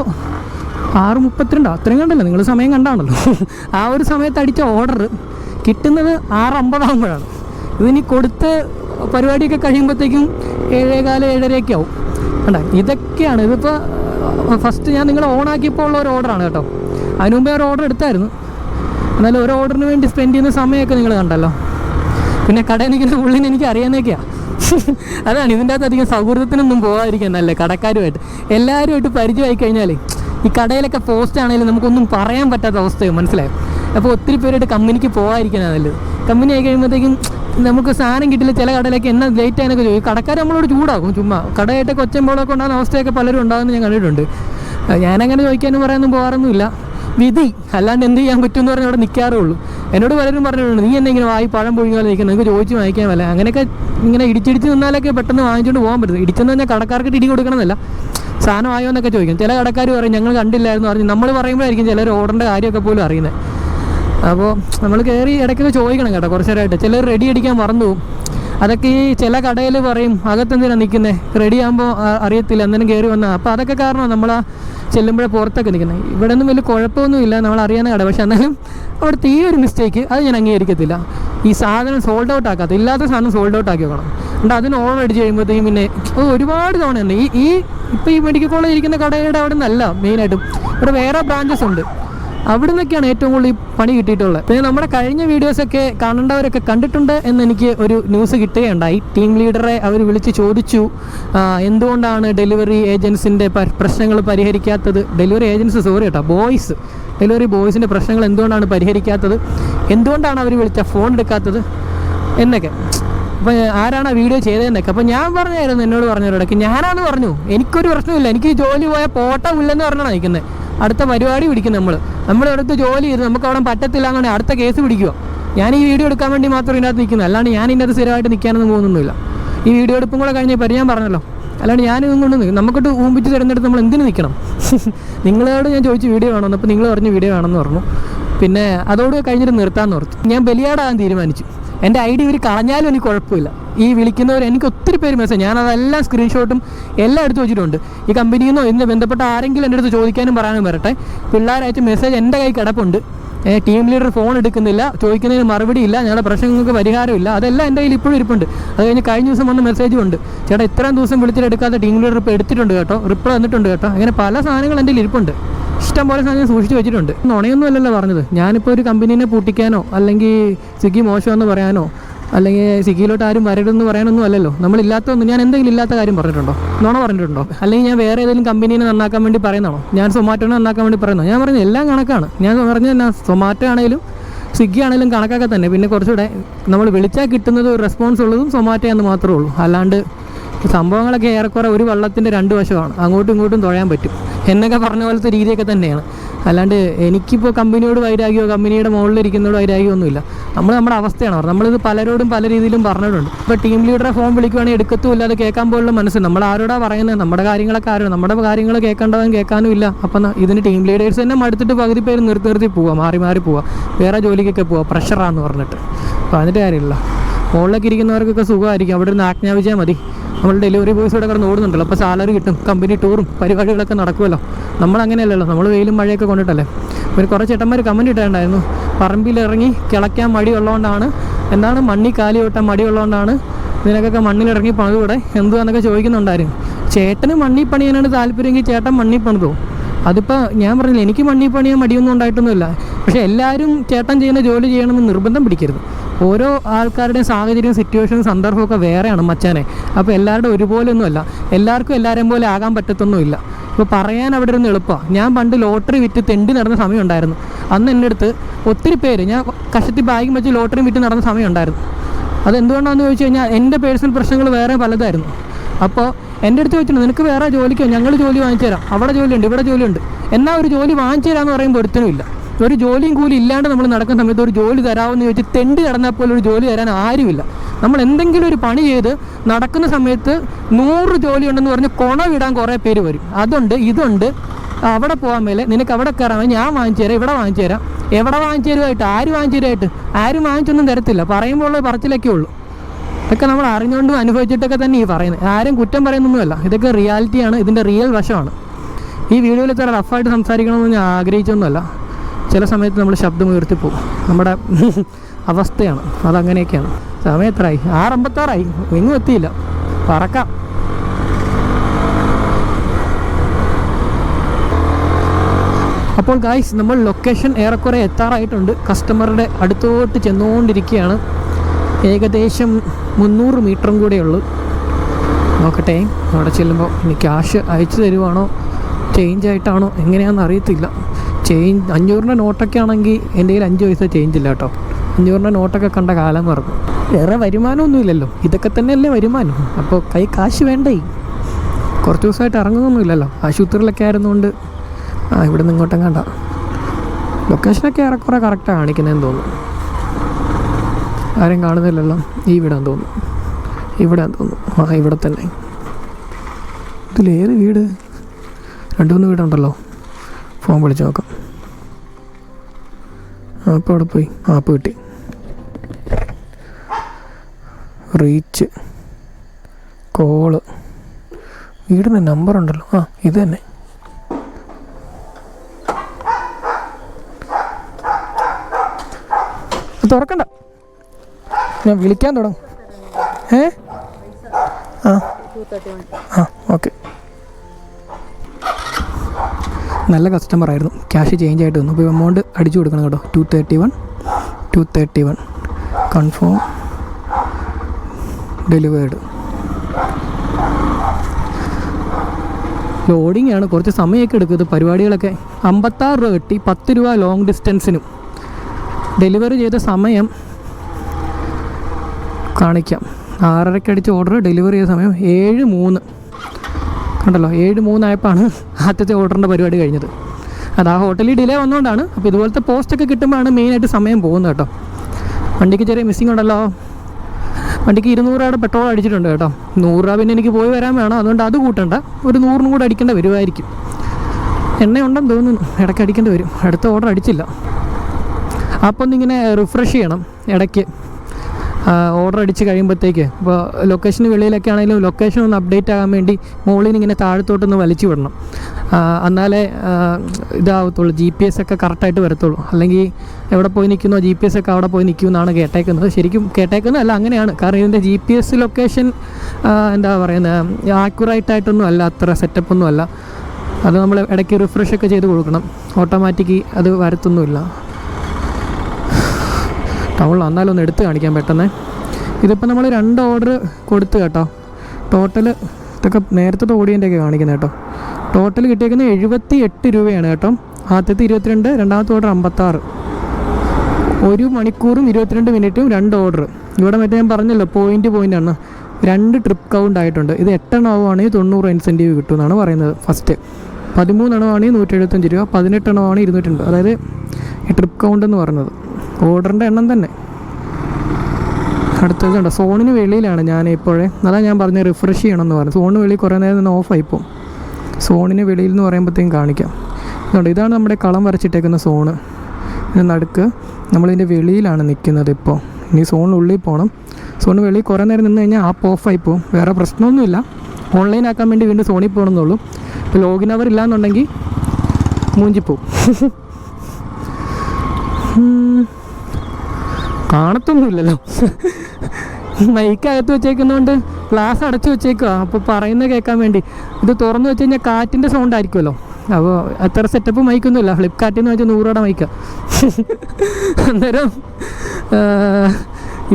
ആറ് മുപ്പത്തിരണ്ടോ? അത്രയും കണ്ടല്ലോ. നിങ്ങൾ സമയം കണ്ടാണല്ലോ. ആ ഒരു സമയത്ത് അടിച്ച ഓർഡർ കിട്ടുന്നത് ആറ് അമ്പതാകുമ്പോഴാണ് ഇതിനി കൊടുത്ത് പരിപാടിയൊക്കെ കഴിയുമ്പോഴത്തേക്കും ഏഴേകാൽ ഏഴരയൊക്കെ ആവും കണ്ട? ഇതൊക്കെയാണ്. ഇതിപ്പോൾ ഫസ്റ്റ് ഞാൻ നിങ്ങൾ ഓണാക്കിയപ്പോൾ ഉള്ള ഒരു ഓർഡറാണ് കേട്ടോ. അതിനു മുമ്പേ ഒരു ഓർഡർ എടുത്തായിരുന്നു. എന്നാലും ഒരു ഓർഡറിന് വേണ്ടി സ്പെൻഡ് ചെയ്യുന്ന സമയമൊക്കെ നിങ്ങൾ കണ്ടല്ലോ. പിന്നെ കടയിൽ നിൽക്കുന്ന നിന്ന് എനിക്ക് അറിയാന്നൊക്കെയാ അതാണ് ഇതിന്റെ അകത്ത് അധികം സൗഹൃദത്തിനൊന്നും പോകാതിരിക്കാൻ നല്ല കടക്കാരുമായിട്ട്. എല്ലാവരുമായിട്ട് പരിചയമായി കഴിഞ്ഞാൽ ഈ കടയിലൊക്കെ പോസ്റ്റ് ആണെങ്കിലും നമുക്കൊന്നും പറയാൻ പറ്റാത്ത അവസ്ഥയോ മനസ്സിലായോ? അപ്പോൾ ഒത്തിരി പേരായിട്ട് കമ്പനിക്ക് പോകാതിരിക്കാനാണ് നല്ലത്. കമ്പനി ആയി കഴിയുമ്പോഴത്തേക്കും നമുക്ക് സാധനം കിട്ടില്ല ചില കടയിലൊക്കെ എന്നാ ലേറ്റ് ആയെന്നൊക്കെ ചോദിക്കും. കടക്കാർ നമ്മളോട് ചൂടാകും ചുമ്മാ. കടയായിട്ടൊക്കെ ഒച്ചമ്പോളൊക്കെ ഉണ്ടാകുന്ന അവസ്ഥയൊക്കെ പലരും ഉണ്ടാകുമെന്ന് ഞാൻ കണ്ടിട്ടുണ്ട്. ഞാനങ്ങനെ ചോദിക്കാനും പറയാനൊന്നും പോകാറൊന്നുമില്ല. വിധി. അല്ലാണ്ട് എന്ത് ചെയ്യാൻ പറ്റും എന്ന് പറഞ്ഞാൽ അവിടെ നിൽക്കാറേ ഉള്ളൂ എന്നോട് പലരും പറഞ്ഞിട്ടുണ്ട് നീ എന്നെ ഇങ്ങനെ വായി പഴം പൊഴിഞ്ഞാൽ നിൽക്കുന്നത് നിങ്ങൾക്ക് ചോദിച്ച് വാങ്ങിക്കാൻ വല്ല? അങ്ങനെയൊക്കെ ഇങ്ങനെ ഇടിച്ചിടിച്ച് നിന്നാലൊക്കെ പെട്ടെന്ന് വാങ്ങിച്ചുകൊണ്ട് പോകാൻ പറ്റും ഇടിച്ചെന്ന് പറഞ്ഞാൽ കടക്കാർക്ക് ഇടി കൊടുക്കണമെന്നല്ല. സാധനം ആയോ എന്നൊക്കെ ചോദിക്കും. ചില കടക്കാർ പറയും ഞങ്ങൾ കണ്ടില്ലായിരുന്നു പറഞ്ഞു നമ്മൾ പറയുമ്പോഴായിരിക്കും ചിലർ ഓർഡറിന്റെ കാര്യമൊക്കെ പോലും അറിയുന്നത്. അപ്പോൾ നമ്മൾ കയറി ഇടയ്ക്കൊക്കെ ചോദിക്കണം കേട്ടോ കുറച്ച് നേരമായിട്ട് ചിലർ റെഡി അടിക്കാൻ മറന്നു പോകും അതൊക്കെ ഈ ചില കടയിൽ പറയും അകത്തെന്തിനാണ് നിൽക്കുന്നത് റെഡി ആകുമ്പോൾ അറിയത്തില്ല എന്തെങ്കിലും കയറി വന്നാൽ അപ്പോൾ അതൊക്കെ കാരണം നമ്മൾ ആ ചെല്ലുമ്പോഴേ പുറത്തൊക്കെ നിൽക്കുന്നത്. ഇവിടെ ഒന്നും വലിയ കുഴപ്പമൊന്നുമില്ല നമ്മൾ അറിയാവുന്ന കട. പക്ഷെ എന്നാലും അവിടെ ഒരു മിസ്റ്റേക്ക് അത് ഞാൻ അംഗീകരിക്കത്തില്ല. ഈ സാധനം സോൾഡ് ഔട്ട് ആക്കാത്ത ഇല്ലാത്ത സാധനം സോൾഡ് ഔട്ട് ആക്കി വെക്കണം. എന്നിട്ട് അതിന് ഓൺ അടിച്ച് കഴിയുമ്പോഴത്തേക്കും പിന്നെ ഒരുപാട് തവണയുണ്ട് ഈ ഈ ഇപ്പോൾ ഈ മെഡിക്കൽ കോളേജ് ഇരിക്കുന്ന കടയുടെ അവിടെ നിന്നല്ല മെയിനായിട്ടും ഇവിടെ വേറെ ബ്രാഞ്ചസ് ഉണ്ട്. അവിടെ നിന്നൊക്കെയാണ് ഏറ്റവും കൂടുതൽ ഈ പണി കിട്ടിയിട്ടുള്ളത്. പിന്നെ നമ്മുടെ കഴിഞ്ഞ വീഡിയോസൊക്കെ കാണേണ്ടവരൊക്കെ കണ്ടിട്ടുണ്ട് എന്ന് എനിക്ക് ഒരു ന്യൂസ് കിട്ടുകയുണ്ടായി. ടീം ലീഡറെ അവർ വിളിച്ച് ചോദിച്ചു എന്തുകൊണ്ടാണ് ഡെലിവറി ഏജൻസിന്റെ പ്രശ്നങ്ങൾ പരിഹരിക്കാത്തത്? ഡെലിവറി ഏജൻസി സോറി കേട്ടോ ബോയ്സ് ഡെലിവറി ബോയ്സിന്റെ പ്രശ്നങ്ങൾ എന്തുകൊണ്ടാണ് പരിഹരിക്കാത്തത്? എന്തുകൊണ്ടാണ് അവർ വിളിച്ച ഫോൺ എടുക്കാത്തത്? എന്നൊക്കെ. അപ്പോൾ ആരാണ് ആ വീഡിയോ ചെയ്തതെന്നൊക്കെ. അപ്പോൾ ഞാൻ പറഞ്ഞായിരുന്നു എന്നോട് പറഞ്ഞവരോടൊക്കെ. ഞാനാണ് പറഞ്ഞു എനിക്കൊരു പ്രശ്നമില്ല എനിക്ക് ജോലി പോയാൽ പോട്ട ഇല്ലെന്ന് പറഞ്ഞാണ് നിൽക്കുന്നത് അടുത്ത പരിപാടി പിടിക്കും നമ്മൾ നമ്മൾ അടുത്ത് ജോലി ചെയ്ത് നമുക്ക് അവിടെ പറ്റത്തില്ല അങ്ങനെ അടുത്ത കേസ് പിടിക്കുക ഞാൻ ഈ വീഡിയോ എടുക്കാൻ വേണ്ടി മാത്രം ഇതിനകത്ത് നിൽക്കുന്നത് അല്ലാണ്ട് ഞാൻ ഇതിനകത്ത് സ്ഥിരമായിട്ട് നിൽക്കാനൊന്നും പോകുന്നൊന്നുമില്ല. ഈ വീഡിയോ എടുപ്പും കൂടെ കഴിഞ്ഞ ഞാൻ പറഞ്ഞല്ലോ. അല്ലാണ്ട് ഞാൻ ഇതും കൊണ്ട് നിൽക്കും നമുക്കിട്ട് ഊമ്പിച്ച് തിരഞ്ഞെടുത്ത് നമ്മൾ എന്തിനു നിൽക്കണം? നിങ്ങളോട് ഞാൻ ചോദിച്ചു വീഡിയോ വേണമെന്ന് അപ്പോൾ നിങ്ങൾ പറഞ്ഞു വീഡിയോ വേണമെന്ന് പറഞ്ഞു. പിന്നെ അതോട് കഴിഞ്ഞിട്ട് നിർത്താമെന്ന് ഓർത്തു. ഞാൻ ബലിയാടാകാൻ തീരുമാനിച്ചു. എന്റെ ഐ ഡി ഇവർ കളഞ്ഞാലും എനിക്ക് കുഴപ്പമില്ല. ഈ വിളിക്കുന്നവർ എനിക്ക് ഒത്തിരി പേര് മെസ്സേജ് ഞാൻ അതെല്ലാം സ്ക്രീൻഷോട്ടും എല്ലാം എടുത്ത് വെച്ചിട്ടുണ്ട്. ഈ കമ്പനിയിൽ നിന്നോ ഇന്ന് ബന്ധപ്പെട്ട ആരെങ്കിലും എന്റെ അടുത്ത് ചോദിക്കാനും പറയാനും വരട്ടെ. പിള്ളേരായിട്ട് മെസ്സേജ് എന്റെ കൈ കിടപ്പുണ്ട്. ടീം ലീഡർ ഫോൺ എടുക്കുന്നില്ല. ചോദിക്കുന്നതിന് മറുപടി ഇല്ല. ഞങ്ങളുടെ പ്രശ്നങ്ങൾക്ക് പരിഹാരമില്ല അതെല്ലാം എന്റെ കയ്യിൽ ഇപ്പോഴും ഇരിപ്പുണ്ട്. അത് കഴിഞ്ഞ് കഴിഞ്ഞ ദിവസം വന്ന മെസ്സേജും ഉണ്ട്. ചേട്ടാ ഇത്രയും ദിവസം വിളിച്ചിട്ട് എടുക്കാത്ത ടീം ലീഡർ ഇപ്പോൾ എടുത്തിട്ടുണ്ട് കേട്ടോ. റിപ്ലൈ തന്നിട്ടുണ്ട് കേട്ടോ. അങ്ങനെ പല സാധനങ്ങളും എന്റെ ഇരിപ്പുണ്ട്. ഇഷ്ടം പോലെ സാധനം സൂക്ഷിച്ച് വെച്ചിട്ടുണ്ട്. നുണയൊന്നും അല്ലല്ലോ പറഞ്ഞത്. ഞാനിപ്പോൾ ഒരു കമ്പനീനെ പൂട്ടിക്കാനോ അല്ലെങ്കിൽ സ്വിഗ്ഗി മോശമെന്ന് പറയാനോ അല്ലെങ്കിൽ സ്വിഗ്ഗിയിലോട്ട് ആരും വരരുതെന്ന് പറയാനൊന്നും അല്ലല്ലോ. നമ്മളില്ലാത്തൊന്നും ഞാൻ എന്തെങ്കിലും ഇല്ലാത്ത കാര്യം പറഞ്ഞിട്ടുണ്ടോ? നുണ പറഞ്ഞിട്ടുണ്ടോ? അല്ലെങ്കിൽ ഞാൻ വേറെ ഏതെങ്കിലും കമ്പനീനെ നന്നാക്കാൻ വേണ്ടി പറയുന്നതാണോ? ഞാൻ സൊമാറ്റോനെ നന്നാക്കാൻ വേണ്ടി പറയുന്നു ഞാൻ പറഞ്ഞത് എല്ലാം കണക്കാണ്. ഞാൻ പറഞ്ഞത് എന്നാ സൊമാറ്റോ ആണെങ്കിലും സ്വിഗ്ഗി ആണെങ്കിലും കണക്കാക്കാൻ തന്നെ. പിന്നെ കുറച്ചുകൂടെ നമ്മൾ വിളിച്ചാൽ കിട്ടുന്നത് ഒരു റെസ്പോൺസ് ഉള്ളതും സൊമാറ്റോ എന്ന് മാത്രമേ ഉള്ളൂ. അല്ലാണ്ട് സംഭവങ്ങളൊക്കെ ഏറെക്കുറെ ഒരു വള്ളത്തിന്റെ രണ്ട് വശമാണ്. അങ്ങോട്ടും ഇങ്ങോട്ടും തുഴയാൻ പറ്റും. എന്നൊക്കെ പറഞ്ഞ പോലത്തെ രീതിയൊക്കെ തന്നെയാണ്. അല്ലാണ്ട് എനിക്കിപ്പോൾ കമ്പനിയോട് വൈരാഗ്യമോ കമ്പനിയുടെ മുകളിലിരിക്കുന്നതോട് വൈരാഗ്യമോ ഒന്നുമില്ല. നമ്മൾ നമ്മുടെ അവസ്ഥയാണ്. പറഞ്ഞത് നമ്മളിത് പലരോടും പല രീതിയിലും പറഞ്ഞിട്ടുണ്ട്. ഇപ്പോൾ ടീം ലീഡറെ ഫോൺ വിളിക്കുവാണെങ്കിൽ എടുക്കത്തും ഇല്ലാതെ കേൾക്കാൻ പോലുള്ള മനസ്സ്. നമ്മൾ ആരോടാ പറയുന്നത് നമ്മുടെ കാര്യങ്ങളൊക്കെ ആരോ നമ്മുടെ കാര്യങ്ങൾ കേൾക്കേണ്ടവൻ കേൾക്കാനും ഇല്ല. അപ്പം ഇതിന് ടീം ലീഡേഴ്സ് തന്നെ മടുത്തിട്ട് പകുതി പേര് നിർത്തി നിർത്തി പോവുക മാറി മാറി പോവുക വേറെ ജോലിക്കൊക്കെ പോവുക പ്രഷറാന്ന് പറഞ്ഞിട്ട്. അപ്പോൾ അതിന്റെ കാര്യമില്ല. മുകളിലൊക്കെ ഇരിക്കുന്നവർക്കൊക്കെ സുഖമായിരിക്കും. അവിടെ നിന്ന് ആജ്ഞാപിച്ചാൽ മതി. നമ്മൾ ഡെലിവറി ബോയ്സ് ഇവിടെ കിടന്ന് ഓടുന്നുണ്ടല്ലോ. അപ്പോൾ സാലറി കിട്ടും കമ്പനി ടൂറും പരിപാടികളൊക്കെ നടക്കുമല്ലോ. നമ്മൾ അങ്ങനെയല്ലല്ലോ. നമ്മൾ വെയിലും മഴയൊക്കെ കൊണ്ടിട്ടല്ലേ. ഒരു കുറേ ചേട്ടന്മാർ കമന്റ് ഇട്ടുണ്ടായിരുന്നു പറമ്പിലിറങ്ങി കിളയ്ക്കാൻ മടിയുള്ളതുകൊണ്ടാണ് എന്താണ് മണ്ണി കാലി ഓട്ടാൻ മടിയുള്ളതുകൊണ്ടാണ് ഇതിനൊക്കെ മണ്ണിലിറങ്ങി പണിതൂടെ? എന്തുവാന്നൊക്കെ ചോദിക്കുന്നുണ്ടായിരുന്നു. ചേട്ടന് മണ്ണി പണിയാനാണ് താല്പര്യമെങ്കിൽ ചേട്ടൻ മണ്ണി പണിതോ? അതിപ്പോൾ ഞാൻ പറഞ്ഞില്ല എനിക്ക് മണ്ണി പണിയാൻ മടിയൊന്നും ഉണ്ടായിട്ടൊന്നുമില്ല. പക്ഷേ എല്ലാവരും ചേട്ടൻ ചെയ്യുന്ന ജോലി ചെയ്യണമെന്ന് നിർബന്ധം പിടിക്കരുത്. ഓരോ ആൾക്കാരുടെയും സാഹചര്യം സിറ്റുവേഷൻ സന്ദർഭമൊക്കെ വേറെയാണ് മച്ചാനെ. അപ്പോൾ എല്ലാവരുടെ ഒരുപോലൊന്നുമല്ല എല്ലാവർക്കും എല്ലാവരെയും പോലെ ആകാൻ പറ്റത്തൊന്നുമില്ല. ഇപ്പോൾ പറയാൻ അവിടെ ഇരുന്ന് എളുപ്പമാണ് ഞാൻ പണ്ട് ലോട്ടറി വിറ്റ് തെണ്ടി നടന്ന സമയം ഉണ്ടായിരുന്നു അന്ന് എന്റെ അടുത്ത് ഒത്തിരി പേര് ഞാൻ കഷത്തി ബാഗും വെച്ച് ലോട്ടറി വിറ്റ് നടന്ന സമയം ഉണ്ടായിരുന്നു അത് അതെന്തുകൊണ്ടാണെന്ന് ചോദിച്ചു കഴിഞ്ഞാൽ എന്റെ പേഴ്സണൽ പ്രശ്നങ്ങൾ വേറെ പലതായിരുന്നു. അപ്പോൾ എന്റെ അടുത്ത് ചോദിച്ചിട്ടുണ്ട് നിനക്ക് വേറെ ജോലിക്കോ? ഞങ്ങൾ ജോലി വാങ്ങിച്ചു തരാം. അവിടെ ജോലിയുണ്ട് ഇവിടെ ജോലിയുണ്ട്. എന്നാൽ ഒരു ജോലി വാങ്ങിച്ചു തരാമെന്ന് പറയുമ്പോൾ ഒരുത്തനും ഇല്ല. ഒരു ജോലിയും കൂലി ഇല്ലാണ്ട് നമ്മൾ നടക്കുന്ന സമയത്ത് ഒരു ജോലി തരാമെന്ന് ചോദിച്ച് തെണ്ടി നടന്നാൽ പോലും ഒരു ജോലി തരാൻ ആരുമില്ല. നമ്മൾ എന്തെങ്കിലും ഒരു പണി ചെയ്ത് നടക്കുന്ന സമയത്ത് നൂറ് ജോലി ഉണ്ടെന്ന് പറഞ്ഞ് കൊണ വിടാൻ കുറേ പേര് വരും. അതുണ്ട് ഇതുണ്ട്. അവിടെ പോകാൻ മേലെ നിനക്ക് അവിടെ കയറാൻ ഞാൻ വാങ്ങിച്ചു തരാം ഇവിടെ വാങ്ങിച്ചു തരാം. എവിടെ വാങ്ങിച്ചു തരുമായിട്ട് ആര് വാങ്ങിച്ചു തരുമായിട്ട് ആരും വാങ്ങിച്ചൊന്നും തരത്തില്ല. പറയുമ്പോൾ പറച്ചിലൊക്കെ ഉള്ളൂ. ഇതൊക്കെ നമ്മൾ അറിഞ്ഞുകൊണ്ടും അനുഭവിച്ചിട്ടൊക്കെ തന്നെ ഈ പറയുന്നത്. ആരും കുറ്റം പറയുന്നൊന്നുമല്ല. ഇതൊക്കെ റിയാലിറ്റിയാണ് ഇതിന്റെ റിയൽ വശമാണ്. ഈ വീഡിയോയിൽ ഇത്ര റഫായിട്ട് സംസാരിക്കണമെന്ന് ഞാൻ ആഗ്രഹിച്ചൊന്നുമല്ല. ചില സമയത്ത് നമ്മൾ ശബ്ദം ഉയർത്തി പോകും. നമ്മുടെ അവസ്ഥയാണ്. അതങ്ങനെയൊക്കെയാണ്. സമയം എത്രയായി? ആറമ്പത്താറായി. എങ്ങും എത്തിയില്ല. പറക്കാം. അപ്പോൾ ഗായ്സ് നമ്മൾ ലൊക്കേഷൻ ഏറെക്കുറെ എത്താറായിട്ടുണ്ട്. കസ്റ്റമറുടെ അടുത്തോട്ട് ചെന്നുകൊണ്ടിരിക്കുകയാണ്. ഏകദേശം മുന്നൂറ് മീറ്ററും കൂടെ ഉള്ളൂ നോക്കട്ടെ അവിടെ ചെല്ലുമ്പോൾ ഇനി ക്യാഷ് അയച്ചു തരുവാണോ? ചേഞ്ച് ആയിട്ടാണോ? എങ്ങനെയാണെന്ന് അറിയത്തില്ല. ചേഞ്ച് അഞ്ഞൂറിന്റെ നോട്ടൊക്കെ ആണെങ്കിൽ എന്റെ കയ്യിൽ അഞ്ച് പൈസ ചേഞ്ച് ഇല്ല കേട്ടോ. അഞ്ഞൂറിന്റെ നോട്ടൊക്കെ കണ്ട കാലം മറന്നു. വേറെ വരുമാനമൊന്നുമില്ലല്ലോ ഇതൊക്കെ തന്നെയല്ലേ വരുമാനം? അപ്പോൾ കൈ കാശ് വേണ്ടേ? കുറച്ച് ദിവസമായിട്ട് ഇറങ്ങുന്നൊന്നുമില്ലല്ലോ ആശുപത്രിയിലൊക്കെ ആയിരുന്നുകൊണ്ട് ആ ഇവിടെ നിന്ന് ഇങ്ങോട്ടും കണ്ട ലൊക്കേഷനൊക്കെ ഏറെക്കുറെ കറക്റ്റാണ് കാണിക്കുന്നതെന്ന് തോന്നുന്നു. ആരും കാണുന്നില്ലല്ലോ. ഈ വീടാന്ന് തോന്നുന്നു. ഇവിടെയാന്ന് തോന്നുന്നു. ആ ഇവിടെ തന്നെ. ഇതിലേത് വീട്? രണ്ട് മൂന്ന് വീടുണ്ടല്ലോ. ഫോൺ വിളിച്ച് നോക്കാം. ആപ്പ് അവിടെ പോയി. ആപ്പ് കിട്ടി. റീച്ച്. കോൾ. വീടിന്റെ നമ്പർ ഉണ്ടല്ലോ. ആ ഇത് തന്നെ. തുറക്കണ്ട. ഞാൻ വിളിക്കാൻ തുടങ്ങും. ഏ? ആ. ആ ഓക്കെ. നല്ല കസ്റ്റമർ ആയിരുന്നു. ക്യാഷ് ചേഞ്ച് ആയിട്ട് വന്നു. അപ്പോൾ എമൗണ്ട് അടിച്ചു കൊടുക്കണം കേട്ടോ. Two thirty one two thirty one confirm delivered loading ആണ്. കുറച്ച് സമയമൊക്കെ എടുക്കുന്നത് പരിപാടികളൊക്കെ. അമ്പത്താറ് രൂപ കിട്ടി. പത്ത് രൂപ ലോങ് ഡിസ്റ്റൻസിനും ഡെലിവറി ചെയ്ത സമയം കാണിക്കാം. ആറരയ്ക്ക് അടിച്ച് ഓർഡർ ഡെലിവറി ചെയ്ത സമയം ഏഴ് മൂന്ന്. കണ്ടല്ലോ? ഏഴ് മൂന്നായപ്പോഴാണ് ആദ്യത്തെ ഓർഡറിന്റെ പരിപാടി കഴിഞ്ഞത്. അത് ആ ഹോട്ടലിൽ ഡിലേ വന്നുകൊണ്ടാണ് അപ്പോൾ ഇതുപോലത്തെ പോസ്റ്റൊക്കെ കിട്ടുമ്പോഴാണ് മെയിനായിട്ട് സമയം പോകുന്നത് കേട്ടോ. വണ്ടിക്ക് ചെറിയ മിസ്സിംഗ് ഉണ്ടല്ലോ. വണ്ടിക്ക് ഇരുന്നൂറ് രൂപയുടെ പെട്രോൾ അടിച്ചിട്ടുണ്ട് കേട്ടോ. നൂറ് രൂപ പിന്നെ എനിക്ക് പോയി വരാൻ വേണം. അതുകൊണ്ട് അത് കൂട്ടണ്ട. ഒരു നൂറിനും കൂടെ അടിക്കേണ്ട വരുമായിരിക്കും. എണ്ണയുണ്ടെന്ന് തോന്നുന്നു. ഇടയ്ക്ക് അടിക്കേണ്ടി വരും. അടുത്ത ഓർഡർ അടിച്ചില്ല. അപ്പോൾ ഒന്നിങ്ങനെ റിഫ്രഷ് ചെയ്യണം ഇടയ്ക്ക്. ഓർഡർ അടിച്ച് കഴിയുമ്പോഴത്തേക്ക് ഇപ്പോൾ ലൊക്കേഷന് വെളിയിലൊക്കെ ആണെങ്കിലും ലൊക്കേഷൻ ഒന്ന് അപ്ഡേറ്റ് ആകാൻ വേണ്ടി മുകളിൽ ഇങ്ങനെ താഴത്തോട്ടൊന്ന് വലിച്ചു വിടണം. എന്നാലേ ഇതാവത്തുള്ളൂ. ജി പി എസ് ഒക്കെ കറക്റ്റായിട്ട് വരത്തുള്ളൂ. അല്ലെങ്കിൽ എവിടെ പോയി നിൽക്കുന്നോ ജി പി എസ് ഒക്കെ അവിടെ പോയി നിൽക്കുമെന്നാണ് കേട്ടേക്കുന്നത്. ശരിക്കും കേട്ടേക്കുന്നത് കേട്ടേക്കുന്നതല്ല അങ്ങനെയാണ്. കാരണം ഇതിന്റെ ജി പി എസ് ലൊക്കേഷൻ എന്താ പറയുന്നത് ആക്യുറേറ്റ് ആയിട്ടൊന്നും അല്ല അത്ര സെറ്റപ്പ് ഒന്നും അല്ല. അത് നമ്മൾ ഇടയ്ക്ക് റിഫ്രഷ് ഒക്കെ ചെയ്ത് കൊടുക്കണം. ഓട്ടോമാറ്റിക്ക് അത് വരത്തൊന്നുമില്ല. ടൗണിൽ വന്നാലും ഒന്ന് എടുത്ത് കാണിക്കാൻ പെട്ടെന്ന്. ഇതിപ്പോൾ നമ്മൾ രണ്ട് ഓർഡർ കൊടുത്തു കേട്ടോ. ടോട്ടൽ ഇതൊക്കെ നേരത്തെ ഓടിയന്റെയൊക്കെ കാണിക്കുന്നത് കേട്ടോ. ടോട്ടൽ കിട്ടിയേക്കുന്നത് എഴുപത്തി എട്ട് രൂപയാണ് കേട്ടോ. ആദ്യത്തെ ഇരുപത്തിരണ്ട് രണ്ടാമത്തെ ഓർഡർ അമ്പത്താറ്. ഒരു മണിക്കൂറും ഇരുപത്തിരണ്ട് മിനിറ്റും രണ്ട് ഓർഡർ ഇവിടെ മറ്റേ ഞാൻ പറഞ്ഞല്ലോ പോയിന്റ് ആണ്. രണ്ട് ട്രിപ്പ് കൗണ്ട് ആയിട്ടുണ്ട്. ഇത് എട്ടെണ്ണം ആവുകയാണെങ്കിൽ തൊണ്ണൂറ് ഇൻസെന്റീവ് കിട്ടും എന്നാണ് പറയുന്നത് ഫസ്റ്റ് പതിമൂന്നെണ്ണം ആണെങ്കിൽ നൂറ്റി എഴുപത്തഞ്ച് രൂപ പതിനെട്ടെണ്ണം ആണെങ്കിൽ ഇരുന്നൂറ്റൻപത് അതായത് ഈ ട്രിപ്പ് കൗണ്ട് എന്ന് പറയുന്നത്. ഓർഡറിന്റെ എണ്ണം തന്നെ. അടുത്തത് കണ്ടോ? സോണിന് വെളിയിലാണ് ഞാൻ ഇപ്പോഴേ. അതാണ് ഞാൻ പറഞ്ഞത് റിഫ്രഷ് ചെയ്യണം എന്ന് പറഞ്ഞു. സോണിന് വെളിയിൽ കുറേ നേരം നിന്ന് ഓഫായി പോകും സോണിന് വെളിയിൽ എന്ന് പറയുമ്പോഴത്തേക്കും കാണിക്കാം. അതുകൊണ്ട് ഇതാണ് നമ്മുടെ കളം വരച്ചിട്ടേക്കുന്ന സോണ്. ഇതിന് നടുക്ക് നമ്മളിതിന്റെ വെളിയിലാണ് നിൽക്കുന്നത് ഇപ്പോൾ ഇനി സോണിനുള്ളിൽ പോകണം സോണിന് വെളിയിൽ കുറേ നേരം നിന്ന് കഴിഞ്ഞാൽ ആപ്പ് ഓഫായി പോകും. വേറെ പ്രശ്നമൊന്നുമില്ല. ഓൺലൈൻ ആക്കാൻ വേണ്ടി വീണ്ടും സോണിൽ പോകണമെന്നുള്ളൂ. ഇപ്പോൾ ലോഗിൻ അവർ ഇല്ലാന്നുണ്ടെങ്കിൽ മൂഞ്ചിപ്പോവും. ഉം. മൈക്ക് അകത്ത് വെച്ചേക്കുന്നതുകൊണ്ട് ഗ്ലാസ് അടച്ചു വെച്ചേക്കുക അപ്പോൾ പറയുന്നത് കേൾക്കാൻ വേണ്ടി. ഇത് തുറന്നു വെച്ച് കഴിഞ്ഞാൽ കാറ്റിന്റെ സൗണ്ട് ആയിരിക്കുമല്ലോ. അപ്പോൾ അത്ര സെറ്റപ്പ് മൈക്കൊന്നുമില്ല ഫ്ലിപ്കാർട്ടിൽ നിന്ന് വെച്ചാൽ നൂറോടെ മൈക്ക അന്നേരം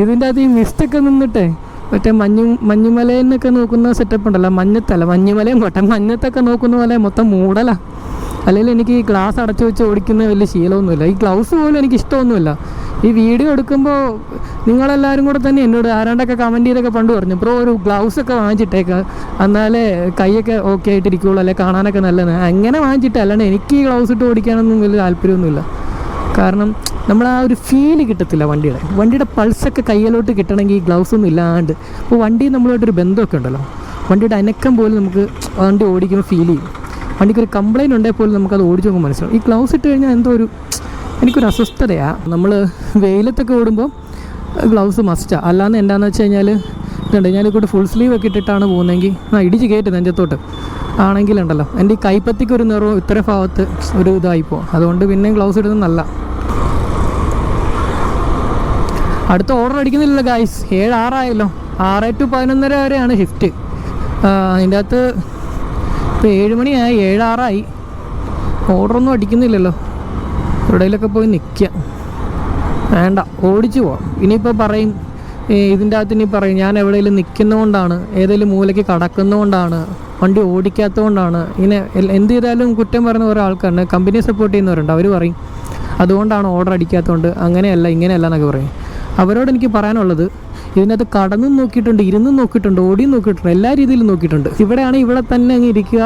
ഇതിന്റെ അത് ഈ മിസ്റ്റൊക്കെ നിന്നിട്ടേ മറ്റേ മഞ്ഞു മഞ്ഞുമലയെന്നൊക്കെ നോക്കുന്ന സെറ്റപ്പ് ഉണ്ടല്ലോ. മഞ്ഞത്തല്ല മഞ്ഞുമലയും പോട്ടെ മഞ്ഞത്തൊക്കെ നോക്കുന്ന പോലെ മൊത്തം മൂടല. അല്ലെങ്കിൽ എനിക്ക് ഈ ഗ്ലാസ് അടച്ചു വെച്ച് ഓടിക്കുന്ന വലിയ ശീലമൊന്നുമില്ല. ഈ ഗ്ലൗസ് പോലും എനിക്ക് ഇഷ്ടമൊന്നുമില്ല. ഈ വീഡിയോ എടുക്കുമ്പോൾ നിങ്ങളെല്ലാവരും കൂടെ തന്നെ എന്നോട് ആരാണ്ടൊക്കെ കമന്റ് ചെയ്തൊക്കെ പണ്ട് പറഞ്ഞു. ബ്രോ ഒരു ഗ്ലൗസ് ഒക്കെ വാങ്ങിച്ചിട്ടേക്ക്. എന്നാലേ കൈയൊക്കെ ഓക്കെ ആയിട്ടിരിക്കുള്ളൂ അല്ലെ കാണാനൊക്കെ നല്ലത് അങ്ങനെ വാങ്ങിച്ചിട്ട് അല്ലാണ്ട് എനിക്ക് ഈ ഗ്ലൗസ് ഇട്ട് ഓടിക്കാനൊന്നും വലിയ താല്പര്യമൊന്നുമില്ല. കാരണം നമ്മൾ ആ ഒരു ഫീൽ കിട്ടത്തില്ല വണ്ടിയുടെ. വണ്ടിയുടെ പൾസൊക്കെ കയ്യിലോട്ട് കിട്ടണമെങ്കിൽ ഈ ഗ്ലൗസ് ഒന്നും ഇല്ലാണ്ട്. അപ്പോൾ വണ്ടി നമ്മളായിട്ടൊരു ബന്ധമൊക്കെ ഉണ്ടല്ലോ. വണ്ടിയുടെ അനക്കം പോലും നമുക്ക് വണ്ടി ഓടിക്കുമ്പോൾ ഫീൽ ചെയ്യും. വണ്ടിക്ക് ഒരു കംപ്ലൈന്റ് ഉണ്ടെങ്കിൽ പോലും നമുക്കത് ഓടിച്ചു നോക്കുമ്പോൾ മനസ്സിലാവും. ഈ ഗ്ലൗസ് ഇട്ട് കഴിഞ്ഞാൽ എന്തോ ഒരു എനിക്കൊരു അസ്വസ്ഥതയാണ് നമ്മൾ വെയിലത്തൊക്കെ ഓടുമ്പോൾ ഗ്ലൗസ് മസ്റ്റാണ് അല്ലാന്ന് എന്താണെന്ന് വെച്ച് കഴിഞ്ഞാൽ ഇതുണ്ട്. ഞാനിക്കൂട്ട് ഫുൾ സ്ലീവ് ഒക്കെ ഇട്ടിട്ടാണ് പോകുന്നതെങ്കിൽ ആ ഇടിച്ച് കയറ്റി നെഞ്ചത്തോട്ട്. ആണെങ്കിലുണ്ടല്ലോ. എന്റെ ഈ കൈപ്പത്തിക്ക് ഒരു നിറവും ഇത്ര ഭാഗത്ത് ഒരു ഇതായിപ്പോൾ അതുകൊണ്ട് പിന്നെ ഗ്ലൗസ് ഇടുന്നത് നല്ല. അടുത്ത ഓർഡർ അടിക്കുന്നില്ലല്ലോ ഗായ്സ് ഏഴ് ആറായല്ലോ. ആറ് ടു പതിനൊന്നര വരെയാണ് ഷിഫ്റ്റ് അതിന്റെ അകത്ത് ഇപ്പോൾ ഏഴ് മണിയായി. ഏഴ് ആറായി. ഓർഡറൊന്നും അടിക്കുന്നില്ലല്ലോ. എവിടെയെങ്കിലൊക്കെ പോയി നിൽക്കുക വേണ്ട ഓടിച്ചു പോവാം. ഇനിയിപ്പോൾ പറയും ഇതിന്റെ അകത്ത് ഇനി പറയും ഞാൻ എവിടെയെങ്കിലും നിൽക്കുന്നതുകൊണ്ടാണ് ഏതെങ്കിലും മൂലയ്ക്ക് കടക്കുന്നതുകൊണ്ടാണ് വണ്ടി ഓടിക്കാത്തതുകൊണ്ടാണ് ഇങ്ങനെ എന്ത് ചെയ്താലും കുറ്റം പറയുന്ന കുറേ കമ്പനിയെ സപ്പോർട്ട് ചെയ്യുന്നവരുണ്ട്. അവർ പറയും അതുകൊണ്ടാണ് ഓർഡർ അടിക്കാത്തതുകൊണ്ട് അങ്ങനെയല്ല ഇങ്ങനെയല്ല എന്നൊക്കെ പറയും. അവരോട് എനിക്ക് പറയാനുള്ളത് ഇതിനകത്ത് കടന്നും നോക്കിയിട്ടുണ്ട് ഇരുന്നും നോക്കിയിട്ടുണ്ട് ഓടിയും നോക്കിയിട്ടുണ്ട് എല്ലാ രീതിയിലും നോക്കിയിട്ടുണ്ട്. ഇവിടെയാണ് ഇവിടെ തന്നെ അങ്ങ് ഇരിക്കുക.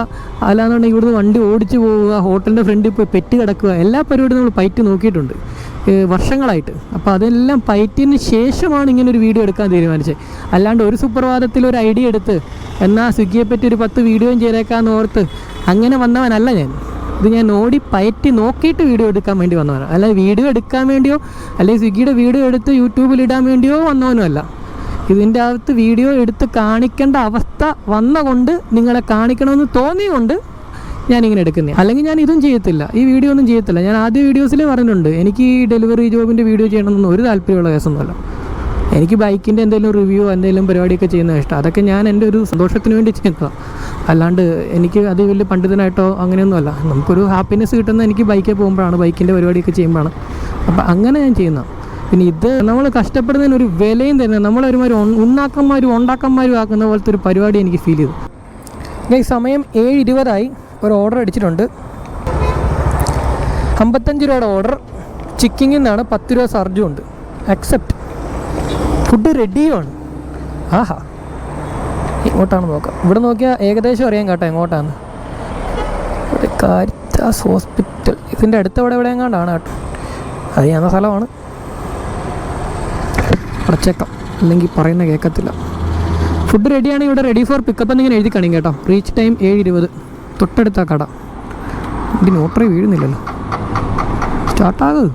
അല്ലാന്നുണ്ടെങ്കിൽ ഇവിടുന്ന് വണ്ടി ഓടിച്ചു പോവുക ഹോട്ടലിന്റെ ഫ്രണ്ടിൽ പോയി പെറ്റ് കിടക്കുക എല്ലാ പരിപാടിയും നമ്മൾ പൈറ്റ് നോക്കിയിട്ടുണ്ട് വർഷങ്ങളായിട്ട്. അപ്പോൾ അതെല്ലാം പയറ്റിന് ശേഷമാണ് ഇങ്ങനെ ഒരു വീഡിയോ എടുക്കാൻ തീരുമാനിച്ചത്. അല്ലാണ്ട് ഒരു സുപ്രഭാതത്തിൽ ഒരു ഐഡിയ എടുത്ത് എന്നാൽ സ്വിഗ്ഗിയെ പറ്റി ഒരു പത്ത് വീഡിയോയും ചെയ്തേക്കാന്ന് ഓർത്ത് അങ്ങനെ വന്നവനല്ല ഞാൻ. ഇത് ഞാൻ ഓടി പയറ്റി നോക്കിയിട്ട് വീഡിയോ എടുക്കാൻ വേണ്ടി വന്നവനാണ്. അല്ല വീഡിയോ എടുക്കാൻ വേണ്ടിയോ അല്ലെങ്കിൽ സ്വിഗ്ഗിയുടെ വീഡിയോ എടുത്ത് യൂട്യൂബിൽ ഇടാൻ വേണ്ടിയോ വന്നവനുമല്ല. ഇതിന്റെ അകത്ത് വീഡിയോ എടുത്ത് കാണിക്കേണ്ട അവസ്ഥ വന്നുകൊണ്ട് നിങ്ങളെ കാണിക്കണമെന്ന് തോന്നിയുകൊണ്ട് ഞാനിങ്ങനെ എടുക്കുന്നത് അല്ലെങ്കിൽ ഞാൻ ഇതും ചെയ്യത്തില്ല. ഈ വീഡിയോ ഒന്നും ചെയ്യത്തില്ല. ഞാൻ ആദ്യ വീഡിയോസിൽ പറഞ്ഞിട്ടുണ്ട്. എനിക്ക് ഈ ഡെലിവറി ജോബിന്റെ വീഡിയോ ചെയ്യണമെന്നൊന്നും ഒരു താല്പര്യമുള്ള കേസൊന്നുമല്ല. എനിക്ക് ബൈക്കിന്റെ എന്തെങ്കിലും റിവ്യൂ എന്തെങ്കിലും പരിപാടിയൊക്കെ ചെയ്യുന്നത് ഇഷ്ടം. അതൊക്കെ ഞാൻ എന്റെ ഒരു സന്തോഷത്തിന് വേണ്ടി ചെയ്യുന്നതാണ് അല്ലാണ്ട് എനിക്ക് അത് വലിയ പണ്ഡിതനായിട്ടോ അങ്ങനെയൊന്നുമല്ല. നമുക്കൊരു ഹാപ്പിനെസ് കിട്ടുന്ന എനിക്ക് ബൈക്കിൽ പോകുമ്പോഴാണ് ബൈക്കിന്റെ പരിപാടിയൊക്കെ ചെയ്യുമ്പോഴാണ്. അപ്പോൾ അങ്ങനെ ഞാൻ ചെയ്യുന്നതാണ് പിന്നെ ഇത് നമ്മൾ കഷ്ടപ്പെടുന്നതിന് ഒരു വിലയും തരുന്നത് നമ്മളൊരുമാതിരി ഉണ്ണാക്കന്മാരും ഉണ്ടാക്കന്മാരും ആക്കുന്ന പോലത്തെ ഒരു പരിപാടി എനിക്ക് ഫീൽ ചെയ്തു. ഈ സമയം ഏഴ് ഇരുപതായി ഒരു ഓർഡർ അടിച്ചിട്ടുണ്ട്. അമ്പത്തഞ്ച് രൂപയുടെ ഓർഡർ ചിക്കിങ്ങിൽ നിന്നാണ് പത്ത് രൂപ സർജും ഉണ്ട്. അക്സെപ്റ്റ് ഫുഡ് റെഡിയുമാണ് ആഹാ. ഇങ്ങോട്ടാണ് നോക്കാം. ഇവിടെ നോക്കിയാൽ ഏകദേശം അറിയാൻ കേട്ടോ എങ്ങോട്ടാണ് കാരിത്താസ് ഹോസ്പിറ്റൽ ഇതിന്റെ അടുത്ത് എവിടെ എവിടെയെങ്ങാണ്ടാണ് കേട്ടോ. അറിയാവുന്ന സ്ഥലമാണ്. അടച്ചേക്കാം അല്ലെങ്കിൽ പറയുന്ന കേൾക്കത്തില്ല. ഫുഡ് റെഡിയാണ് ഇവിടെ റെഡി ഫോർ പിക്കപ്പ് എന്നിങ്ങനെ എഴുതി കാണിക്കും കേട്ടോ. റീച്ച് ടൈം ഏഴ് ഇരുപത്. തൊട്ടടുത്ത കട. ഇതിന് ഓട്ടറി വീഴുന്നില്ലല്ലോ. സ്റ്റാർട്ടാകു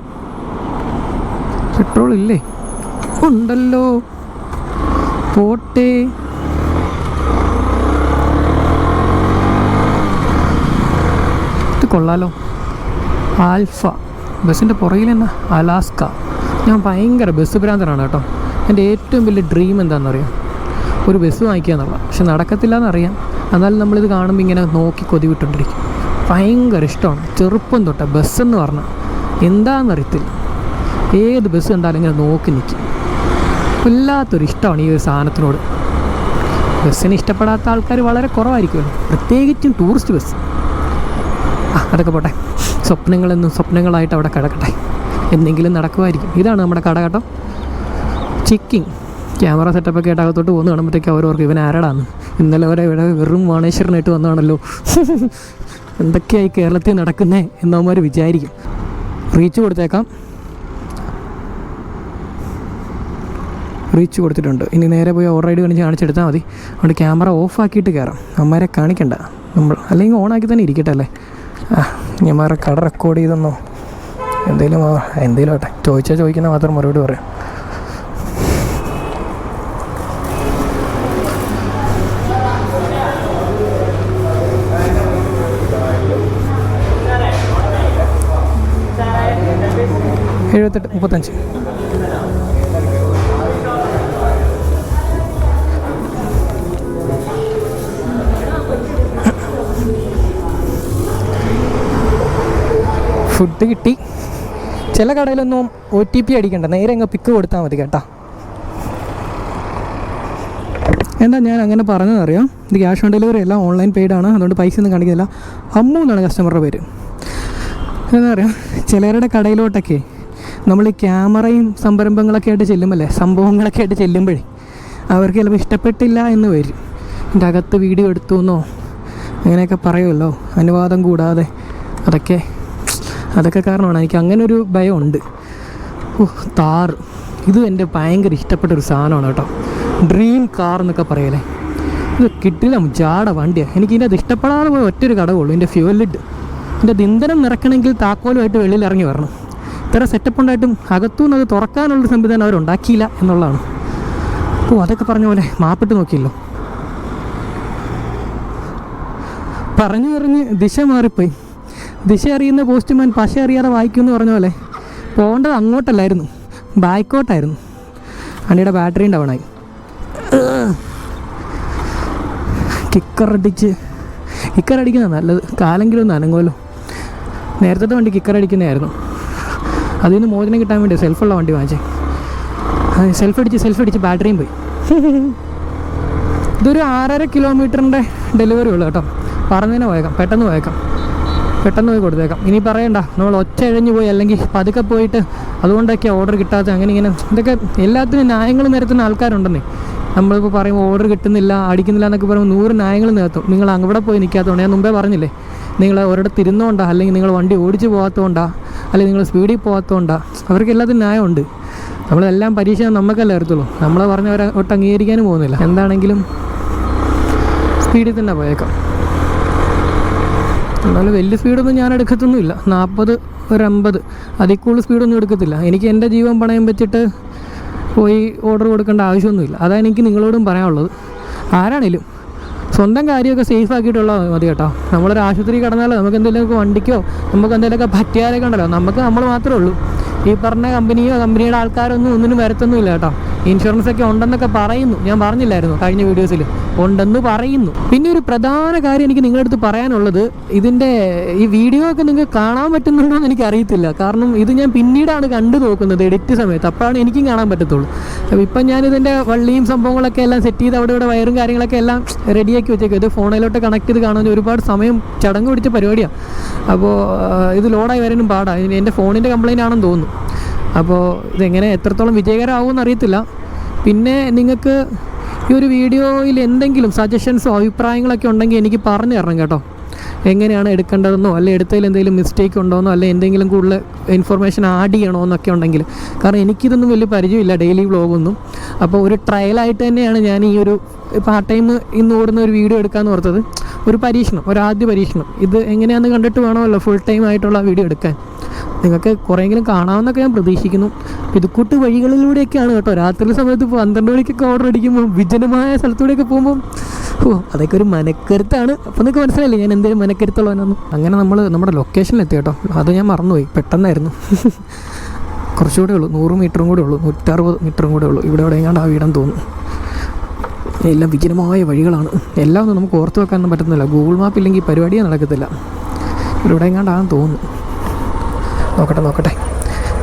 പെട്രോൾ ഇല്ലേ? ഉണ്ടല്ലോ. പോട്ടെ. ഇത് കൊള്ളാലോ. ആൽഫ. ബസ്സിന്റെ പുറകിൽ എന്നാ അലാസ്ക. ഞാൻ ഭയങ്കര ബസ് ഭ്രാന്തനാണ് കേട്ടോ. എന്റെ ഏറ്റവും വലിയ ഡ്രീം എന്താണെന്ന് അറിയാം ഒരു ബസ് വാങ്ങിക്കുക എന്നുള്ള. പക്ഷെ നടക്കത്തില്ല എന്നറിയാം എന്നാലും നമ്മളിത് കാണുമ്പോൾ ഇങ്ങനെ നോക്കി കൊതി വിട്ടുകൊണ്ടിരിക്കും ഭയങ്കര ഇഷ്ടമാണ്. ചെറുപ്പം തൊട്ട ബസ് എന്ന് പറഞ്ഞാൽ എന്താണെന്നറിയത്തില്ല ഏത് ബസ് കണ്ടാലും ഇങ്ങനെ നോക്കി നിൽക്കും വല്ലാത്തൊരു ഇഷ്ടമാണ് ഈ ഒരു സാധനത്തിനോട്. ബസ്സിനെ ഇഷ്ടപ്പെടാത്ത ആൾക്കാർ വളരെ കുറവായിരിക്കുമല്ലോ. പ്രത്യേകിച്ചും ടൂറിസ്റ്റ് ബസ് ആ അതൊക്കെ പോട്ടെ. സ്വപ്നങ്ങളെന്നും സ്വപ്നങ്ങളായിട്ട് അവിടെ കിടക്കട്ടെ. എന്തെങ്കിലും നടക്കുമായിരിക്കും. ഇതാണ് നമ്മുടെ കട ചിക്കിങ് ക്യാമറ സെറ്റപ്പൊക്കെ ആയിട്ട് അകത്തോട്ട് പോകുന്ന കാണുമ്പോഴത്തേക്ക് അവരവർക്ക് ഇവൻ ആരടാന്ന്. ഇന്നലെ വരെ ഇവിടെ വെറും വാണേശ്വരനായിട്ട് വന്നതാണല്ലോ. എന്തൊക്കെയായി കേരളത്തിൽ നടക്കുന്നേ എന്നവന്മാർ വിചാരിക്കും. റീച്ച് കൊടുത്തേക്കാം. റീച്ച് കൊടുത്തിട്ടുണ്ട്. ഇനി നേരെ പോയി ഓർഡർ റൈഡ് കാണിച്ച് കാണിച്ചെടുത്താൽ മതി. അതുകൊണ്ട് ക്യാമറ ഓഫ് ആക്കിയിട്ട് കയറാം അമ്മമാരെ കാണിക്കണ്ട. നമ്മൾ അല്ലെങ്കിൽ ഓണാക്കി തന്നെ ഇരിക്കട്ടെ അല്ലേ? ഞമ്മമാരെ കട റെക്കോർഡ് ചെയ്തെന്നോ? എന്തെങ്കിലും എന്തെങ്കിലും ആട്ടെ ചോദിച്ചാൽ ചോദിക്കുന്ന മാത്രം മറുപടി പറയാം. എഴുപത്തെട്ട് മുപ്പത്തഞ്ച്. ഫുഡ് കിട്ടി. ചില കടയിലൊന്നും ഒ ടി പി അടിക്കണ്ട. നേരെ അങ്ങ് പിക്ക് കൊടുത്താൽ മതി കേട്ടാ. എന്താ ഞാൻ അങ്ങനെ പറഞ്ഞതെന്നറിയാം? ഇത് ക്യാഷ് ഓൺ ഡെലിവറി എല്ലാം ഓൺലൈൻ പെയ്ഡ് ആണ്. അതുകൊണ്ട് പൈസ ഒന്നും കാണിക്കുന്നില്ല. അമ്മു എന്നാണ് കസ്റ്റമറുടെ പേര്. എന്താ പറയുക? ചിലരുടെ കടയിലോട്ടൊക്കെ നമ്മൾ ഈ ക്യാമറയും സംരംഭങ്ങളൊക്കെ ആയിട്ട് ചെല്ലുമല്ലേ സംഭവങ്ങളൊക്കെ ആയിട്ട് ചെല്ലുമ്പോഴേ അവർക്ക് ചിലപ്പോൾ ഇഷ്ടപ്പെട്ടില്ല എന്ന് വരും. എന്റെ അകത്ത് വീഡിയോ എടുത്തു എന്നോ അങ്ങനെയൊക്കെ പറയുമല്ലോ അനുവാദം കൂടാതെ. അതൊക്കെ അതൊക്കെ കാരണമാണ്. എനിക്ക് അങ്ങനെ ഒരു ഭയമുണ്ട്. ഓ താർ ഇത് എന്റെ ഭയങ്കര ഇഷ്ടപ്പെട്ട ഒരു സാധനമാണ് കേട്ടോ. ഡ്രീം കാർ എന്നൊക്കെ പറയലേ ഇത് കിട്ടില്ല ജാട വണ്ടിയാണ് എനിക്ക് ഇതിന്റെ അത് ഇഷ്ടപ്പെടാതെ പോയ ഒറ്റൊരു കടവുള്ളൂ എന്റെ ഫ്യൂവൽ ലിഡ് എന്റെ ഇന്ധനം നിറക്കണമെങ്കിൽ താക്കോലുമായിട്ട് വെളിയിൽ ഇറങ്ങി വരണം. ഇത്ര സെറ്റപ്പ് ഉണ്ടായിട്ടും അകത്തുനിന്ന് അത് തുറക്കാനുള്ളൊരു സംവിധാനം അവരുണ്ടാക്കിയില്ല എന്നുള്ളതാണ്. ഓ അതൊക്കെ പറഞ്ഞ പോലെ മാപ്പിട്ട് നോക്കിയല്ലോ. പറഞ്ഞു പറഞ്ഞ് ദിശ മാറിപ്പോയി. ദിശ അറിയുന്ന പോസ്റ്റ്മാൻ പശ അറിയാതെ വായിക്കുമെന്ന് പറഞ്ഞ പോലെ പോകേണ്ടത് അങ്ങോട്ടല്ലായിരുന്നു. ബാക്കോട്ടായിരുന്നു വണ്ടിയുടെ ബാറ്ററി ആയി. കിക്കറടിച്ച് കിക്കറടിക്കുന്ന നല്ലത്. കാലെങ്കിലും ഒന്ന് അനങ്ങുമല്ലോ. നേരത്തെ വണ്ടി കിക്കറടിക്കുന്നതായിരുന്നു അതിൽ നിന്ന് മോചനം കിട്ടാൻ വേണ്ടി സെൽഫുള്ള വണ്ടി വാങ്ങിച്ചേ. സെൽഫ് അടിച്ച് സെൽഫ് അടിച്ച് ബാറ്ററിയും പോയി. ഇതൊരു ആറര കിലോമീറ്ററിന്റെ ഡെലിവറി ഉള്ളു കേട്ടോ. പറഞ്ഞതിനെ പോയേക്കാം പെട്ടെന്ന് പോയേക്കാം പെട്ടെന്ന് പോയി കൊടുത്തേക്കാം. ഇനി പറയണ്ട. നമ്മൾ ഒറ്റ എഴഞ്ഞു പോയി അല്ലെങ്കിൽ പതുക്കെ പോയിട്ട് അതുകൊണ്ടൊക്കെ ഓർഡർ കിട്ടാത്ത അങ്ങനെ ഇങ്ങനെ ഇതൊക്കെ എല്ലാത്തിനും ന്യായങ്ങൾ നിരത്തുന്ന ആൾക്കാരുണ്ടെന്നേ. നമ്മളിപ്പോൾ പറയുമ്പോൾ ഓർഡർ കിട്ടുന്നില്ല അടിക്കുന്നില്ല എന്നൊക്കെ പറയുമ്പോൾ നൂറ് ന്യായങ്ങൾ നിരത്തും. നിങ്ങൾ അവിടെ പോയി നിൽക്കാത്തതുകൊണ്ട് ഞാൻ മുമ്പേ പറഞ്ഞില്ലേ? നിങ്ങൾ ഒരിടത്ത് ഇരുന്നുകൊണ്ടാ അല്ലെങ്കിൽ നിങ്ങൾ വണ്ടി ഓടിച്ചു പോകാത്തതുകൊണ്ടാ അല്ലെങ്കിൽ നിങ്ങൾ സ്പീഡിൽ പോകാത്തതുകൊണ്ടാ അവർക്ക് എല്ലാത്തിനും ന്യായമുണ്ട്. നമ്മളെല്ലാം പരീക്ഷ നമുക്കല്ലേ അറിയത്തുള്ളൂ. നമ്മളെ പറഞ്ഞവരെ ഒട്ട് അംഗീകരിക്കാനും പോകുന്നില്ല. എന്താണെങ്കിലും സ്പീഡിൽ തന്നെ പോയേക്കാം. എന്നാലും വലിയ സ്പീഡൊന്നും ഞാൻ എടുക്കത്തൊന്നുമില്ല. നാൽപ്പത് ഒരു അമ്പത് അതിൽ കൂടുതൽ സ്പീഡൊന്നും എടുക്കത്തില്ല. എനിക്ക് എന്റെ ജീവൻ പണയം വെച്ചിട്ട് പോയി ഓർഡർ കൊടുക്കേണ്ട ആവശ്യമൊന്നുമില്ല. അതാണ് എനിക്ക് നിങ്ങളോടും പറയാനുള്ളത്. ആരാണേലും സ്വന്തം കാര്യമൊക്കെ സേഫ് ആക്കിയിട്ടുള്ള മതി കേട്ടോ. നമ്മളൊരു ആശുപത്രി കടന്നാലോ നമുക്ക് എന്തെങ്കിലുമൊക്കെ വണ്ടിക്കോ നമുക്ക് എന്തെങ്കിലുമൊക്കെ പറ്റിയാലൊക്കെ ഉണ്ടല്ലോ. നമുക്ക് നമ്മൾ മാത്രമേ ഉള്ളൂ. ഈ പറഞ്ഞ കമ്പനിയോ കമ്പനിയുടെ ആൾക്കാരൊന്നും ഒന്നിനും വരത്തൊന്നുമില്ല കേട്ടോ. ഇൻഷുറൻസ് ഒക്കെ ഉണ്ടെന്നൊക്കെ പറയുന്നു. ഞാൻ പറഞ്ഞില്ലായിരുന്നു കഴിഞ്ഞ വീഡിയോസിൽ. ഉണ്ടെന്ന് പറയുന്നു. പിന്നെ ഒരു പ്രധാന കാര്യം എനിക്ക് നിങ്ങളുടെ അടുത്ത് പറയാനുള്ളത് ഇതിന്റെ ഈ വീഡിയോ ഒക്കെ നിങ്ങൾക്ക് കാണാൻ പറ്റുന്നുണ്ടോ എന്ന് എനിക്ക് അറിയത്തില്ല. കാരണം ഇത് ഞാൻ പിന്നീടാണ് കണ്ടു നോക്കുന്നത് എഡിറ്റ് സമയത്ത്. അപ്പോഴാണ് എനിക്കും കാണാൻ പറ്റത്തുള്ളൂ. അപ്പോൾ ഇപ്പം ഞാൻ ഇതിന്റെ വള്ളിയും സംഭവങ്ങളൊക്കെ എല്ലാം സെറ്റ് ചെയ്ത് അവിടെ ഇവിടെ വയറും കാര്യങ്ങളൊക്കെ എല്ലാം റെഡിയാക്കി വെച്ചേക്കും ഇത് ഫോണിലോട്ട് കണക്ട് ചെയ്ത് കാണാൻ ഒരുപാട് സമയം ചടങ്ങ് പിടിച്ച പരിപാടിയാണ് അപ്പോൾ ഇത് ലോഡായി വരാനും പാടാണ് എന്റെ ഫോണിന്റെ കംപ്ലൈന്റ് ആണെന്ന് തോന്നുന്നു. അപ്പോൾ ഇതെങ്ങനെ എത്രത്തോളം വിജയകരമാവുമെന്ന് അറിയത്തില്ല. പിന്നെ നിങ്ങൾക്ക് ഈ ഒരു വീഡിയോയിൽ എന്തെങ്കിലും സജഷൻസോ അഭിപ്രായങ്ങളൊക്കെ ഉണ്ടെങ്കിൽ എനിക്ക് പറഞ്ഞു തരണം കേട്ടോ. എങ്ങനെയാണ് എടുക്കേണ്ടതെന്നോ അല്ലെ എടുത്തതിൽ എന്തെങ്കിലും മിസ്റ്റേക്ക് ഉണ്ടോയെന്നോ അല്ലെ എന്തെങ്കിലും കൂടുതൽ ഇൻഫർമേഷൻ ആഡ് ചെയ്യണോ എന്നൊക്കെ ഉണ്ടെങ്കിൽ. കാരണം എനിക്കിതൊന്നും വലിയ പരിചയമില്ല ഡെയിലി വ്ളോഗൊന്നും അപ്പോൾ ഒരു ട്രയലായിട്ട് തന്നെയാണ് ഞാൻ ഈ ഒരു പാർട്ട് ടൈം ഇന്ന് ഓടുന്ന ഒരു വീഡിയോ എടുക്കാമെന്ന് ഓർത്തത്. ഒരു പരീക്ഷണം ഒരു ആദ്യ പരീക്ഷണം. ഇത് എങ്ങനെയാണെന്ന് കണ്ടിട്ട് വേണമല്ലോ ഫുൾ ടൈം ആയിട്ടുള്ള വീഡിയോ എടുക്കാൻ. നിങ്ങൾക്ക് കുറേയെങ്കിലും കാണാമെന്നൊക്കെ ഞാൻ പ്രതീക്ഷിക്കുന്നു. പിതുക്കൂട്ട് വഴികളിലൂടെയൊക്കെയാണ് കേട്ടോ. രാത്രി സമയത്ത് പന്ത്രണ്ട് മണിക്കൊക്കെ ഓർഡർ അടിക്കുമ്പോൾ വിജനമായ സ്ഥലത്തൂടെയൊക്കെ പോകുമ്പോൾ ഓ അതൊക്കെ ഒരു മനക്കരുത്താണ്. അപ്പോൾ നിങ്ങൾക്ക് മനസ്സിലായില്ലേ ഞാൻ എന്തെങ്കിലും മനക്കരുത്തുള്ളവനൊന്നും അങ്ങനെ നമ്മൾ നമ്മുടെ ലൊക്കേഷനിലെത്തി കേട്ടോ. അത് ഞാൻ മറന്നുപോയി. പെട്ടെന്നായിരുന്നു. കുറച്ചുകൂടെ ഉള്ളൂ. നൂറ് മീറ്ററും കൂടെ ഉള്ളൂ. നൂറ്ററുപത് മീറ്ററും കൂടെ ഉള്ളൂ. ഇവിടെ എവിടെ എങ്ങാണ്ട് ആ വീടെന്ന് തോന്നുന്നു. എല്ലാം വിജനമായ വഴികളാണ്. എല്ലാം ഒന്നും നമുക്ക് ഓർത്ത് വെക്കാനൊന്നും പറ്റുന്നില്ല ഗൂഗിൾ മാപ്പ് ഇല്ലെങ്കിൽ പരിപാടിയേ നടക്കത്തില്ല. ഇവിടെ എങ്ങാണ്ടാണെന്ന് തോന്നുന്നു. നോക്കട്ടെ നോക്കട്ടെ.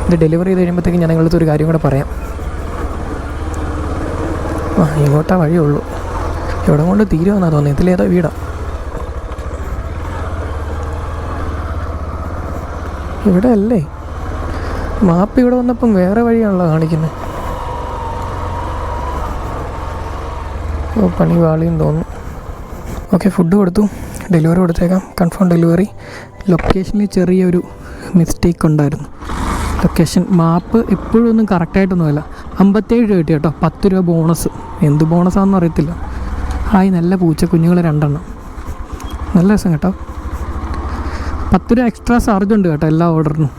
ഇത് ഡെലിവറി ചെയ്ത് കഴിയുമ്പോഴത്തേക്ക് ഞാൻ നിങ്ങളടുത്ത് ഒരു കാര്യം കൂടെ പറയാം. ആ ഇങ്ങോട്ടാ വഴിയുള്ളൂ എവിടെ കൊണ്ട് തീരുമെന്നാണ് തോന്നുന്നത് ഇതിലേതോ വീടാ? ഇവിടെ അല്ലേ? മാപ്പ് ഇവിടെ വന്നപ്പം വേറെ വഴിയാണല്ലോ കാണിക്കുന്നത് ഓ പണി വാളിയും തോന്നുന്നു. ഓക്കെ ഫുഡ് കൊടുത്തു. ഡെലിവറി കൊടുത്തേക്കാം. കൺഫേം ഡെലിവറി ലൊക്കേഷനിൽ ചെറിയൊരു മിസ്റ്റേക്ക് ഉണ്ടായിരുന്നു. ലൊക്കേഷൻ മാപ്പ് എപ്പോഴും ഒന്നും കറക്റ്റായിട്ടൊന്നുമല്ല അമ്പത്തേഴ് രൂപ കിട്ടി കേട്ടോ. പത്ത് രൂപ ബോണസ് എന്ത് ബോണസാണെന്ന് അറിയത്തില്ല. ഹായ് നല്ല പൂച്ച കുഞ്ഞുങ്ങൾ രണ്ടെണ്ണം. നല്ല രസം കേട്ടോ. പത്ത് രൂപ എക്സ്ട്രാ ചാർജ് ഉണ്ട് കേട്ടോ എല്ലാ ഓർഡറിനും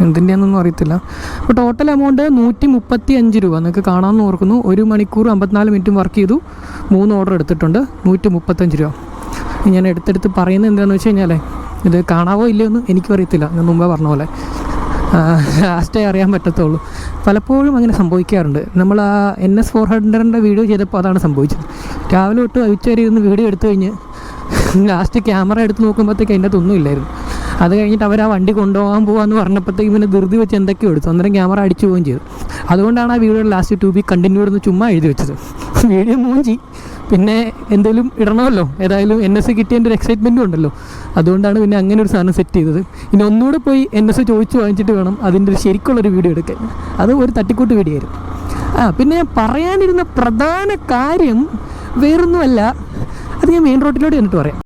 എന്തിന്റെയാണെന്നൊന്നും അറിയത്തില്ല. അപ്പോൾ ടോട്ടൽ എമൗണ്ട് നൂറ്റി മുപ്പത്തി അഞ്ച് രൂപ. നിങ്ങൾക്ക് കാണാമെന്ന് ഓർക്കുന്നു. ഒരു മണിക്കൂർ അമ്പത്തിനാല് മിനിറ്റും വർക്ക് ചെയ്തു. മൂന്ന് ഓർഡർ എടുത്തിട്ടുണ്ട്. നൂറ്റി മുപ്പത്തഞ്ച് രൂപ. ഞാൻ എടുത്തെടുത്ത് പറയുന്നത് എന്താണെന്ന് വെച്ച് കഴിഞ്ഞാൽ ഇത് കാണാവോ ഇല്ലയോ എന്ന് എനിക്കും അറിയത്തില്ല. ഞാൻ മുമ്പേ പറഞ്ഞ പോലെ. ലാസ്റ്റേ അറിയാൻ പറ്റത്തുള്ളൂ. പലപ്പോഴും അങ്ങനെ സംഭവിക്കാറുണ്ട്. നമ്മൾ ആ എൻ എസ് ഫോർ ഹൺഡ്രഡിന്റെ വീഡിയോ ചെയ്തപ്പോൾ അതാണ് സംഭവിച്ചത്. രാവിലെ തൊട്ട് ഉച്ചവരെ ഇരുന്ന് വീഡിയോ എടുത്തു കഴിഞ്ഞ് ലാസ്റ്റ് ക്യാമറ എടുത്ത് നോക്കുമ്പോഴത്തേക്ക് അതിന്റെ അകത്തൊന്നും ഇല്ലായിരുന്നു. അത് കഴിഞ്ഞിട്ട് അവർ ആ വണ്ടി കൊണ്ടുപോകാൻ പോകാമെന്ന് പറഞ്ഞപ്പോഴത്തേക്ക് പിന്നെ ധൃതി വെച്ച് എന്തൊക്കെയോ എടുത്തു. അന്നേരം ക്യാമറ അടിച്ചു പോവുകയും ചെയ്തു. അതുകൊണ്ടാണ് ആ video last to be continue എന്ന് ചുമ്മാ എഴുതി വെച്ചത്. വീഡിയോ മൂഞ്ചി. പിന്നെ എന്തെങ്കിലും ഇടണമല്ലോ. ഏതായാലും എൻ എസ് കിട്ടിയതിന്റെ ഒരു എക്സൈറ്റ്മെന്റും ഉണ്ടല്ലോ. അതുകൊണ്ടാണ് പിന്നെ അങ്ങനെ ഒരു സാധനം സെറ്റ് ചെയ്തത്. ഇനി ഒന്നുകൂടെ പോയി എൻ എസ് ചോദിച്ച് വാങ്ങിച്ചിട്ട് വേണം അതിന്റെ ഒരു ശരിക്കുള്ളൊരു വീഡിയോ എടുക്കാൻ. അത് ഒരു തട്ടിക്കൂട്ട് വീഡിയോ ആയിരുന്നു ആ പിന്നെ ഞാൻ പറയാനിരുന്ന പ്രധാന കാര്യം വേറൊന്നുമല്ല. അത് ഞാൻ മെയിൻ റോഡിലൂടെ എന്നിട്ട് പറയാം.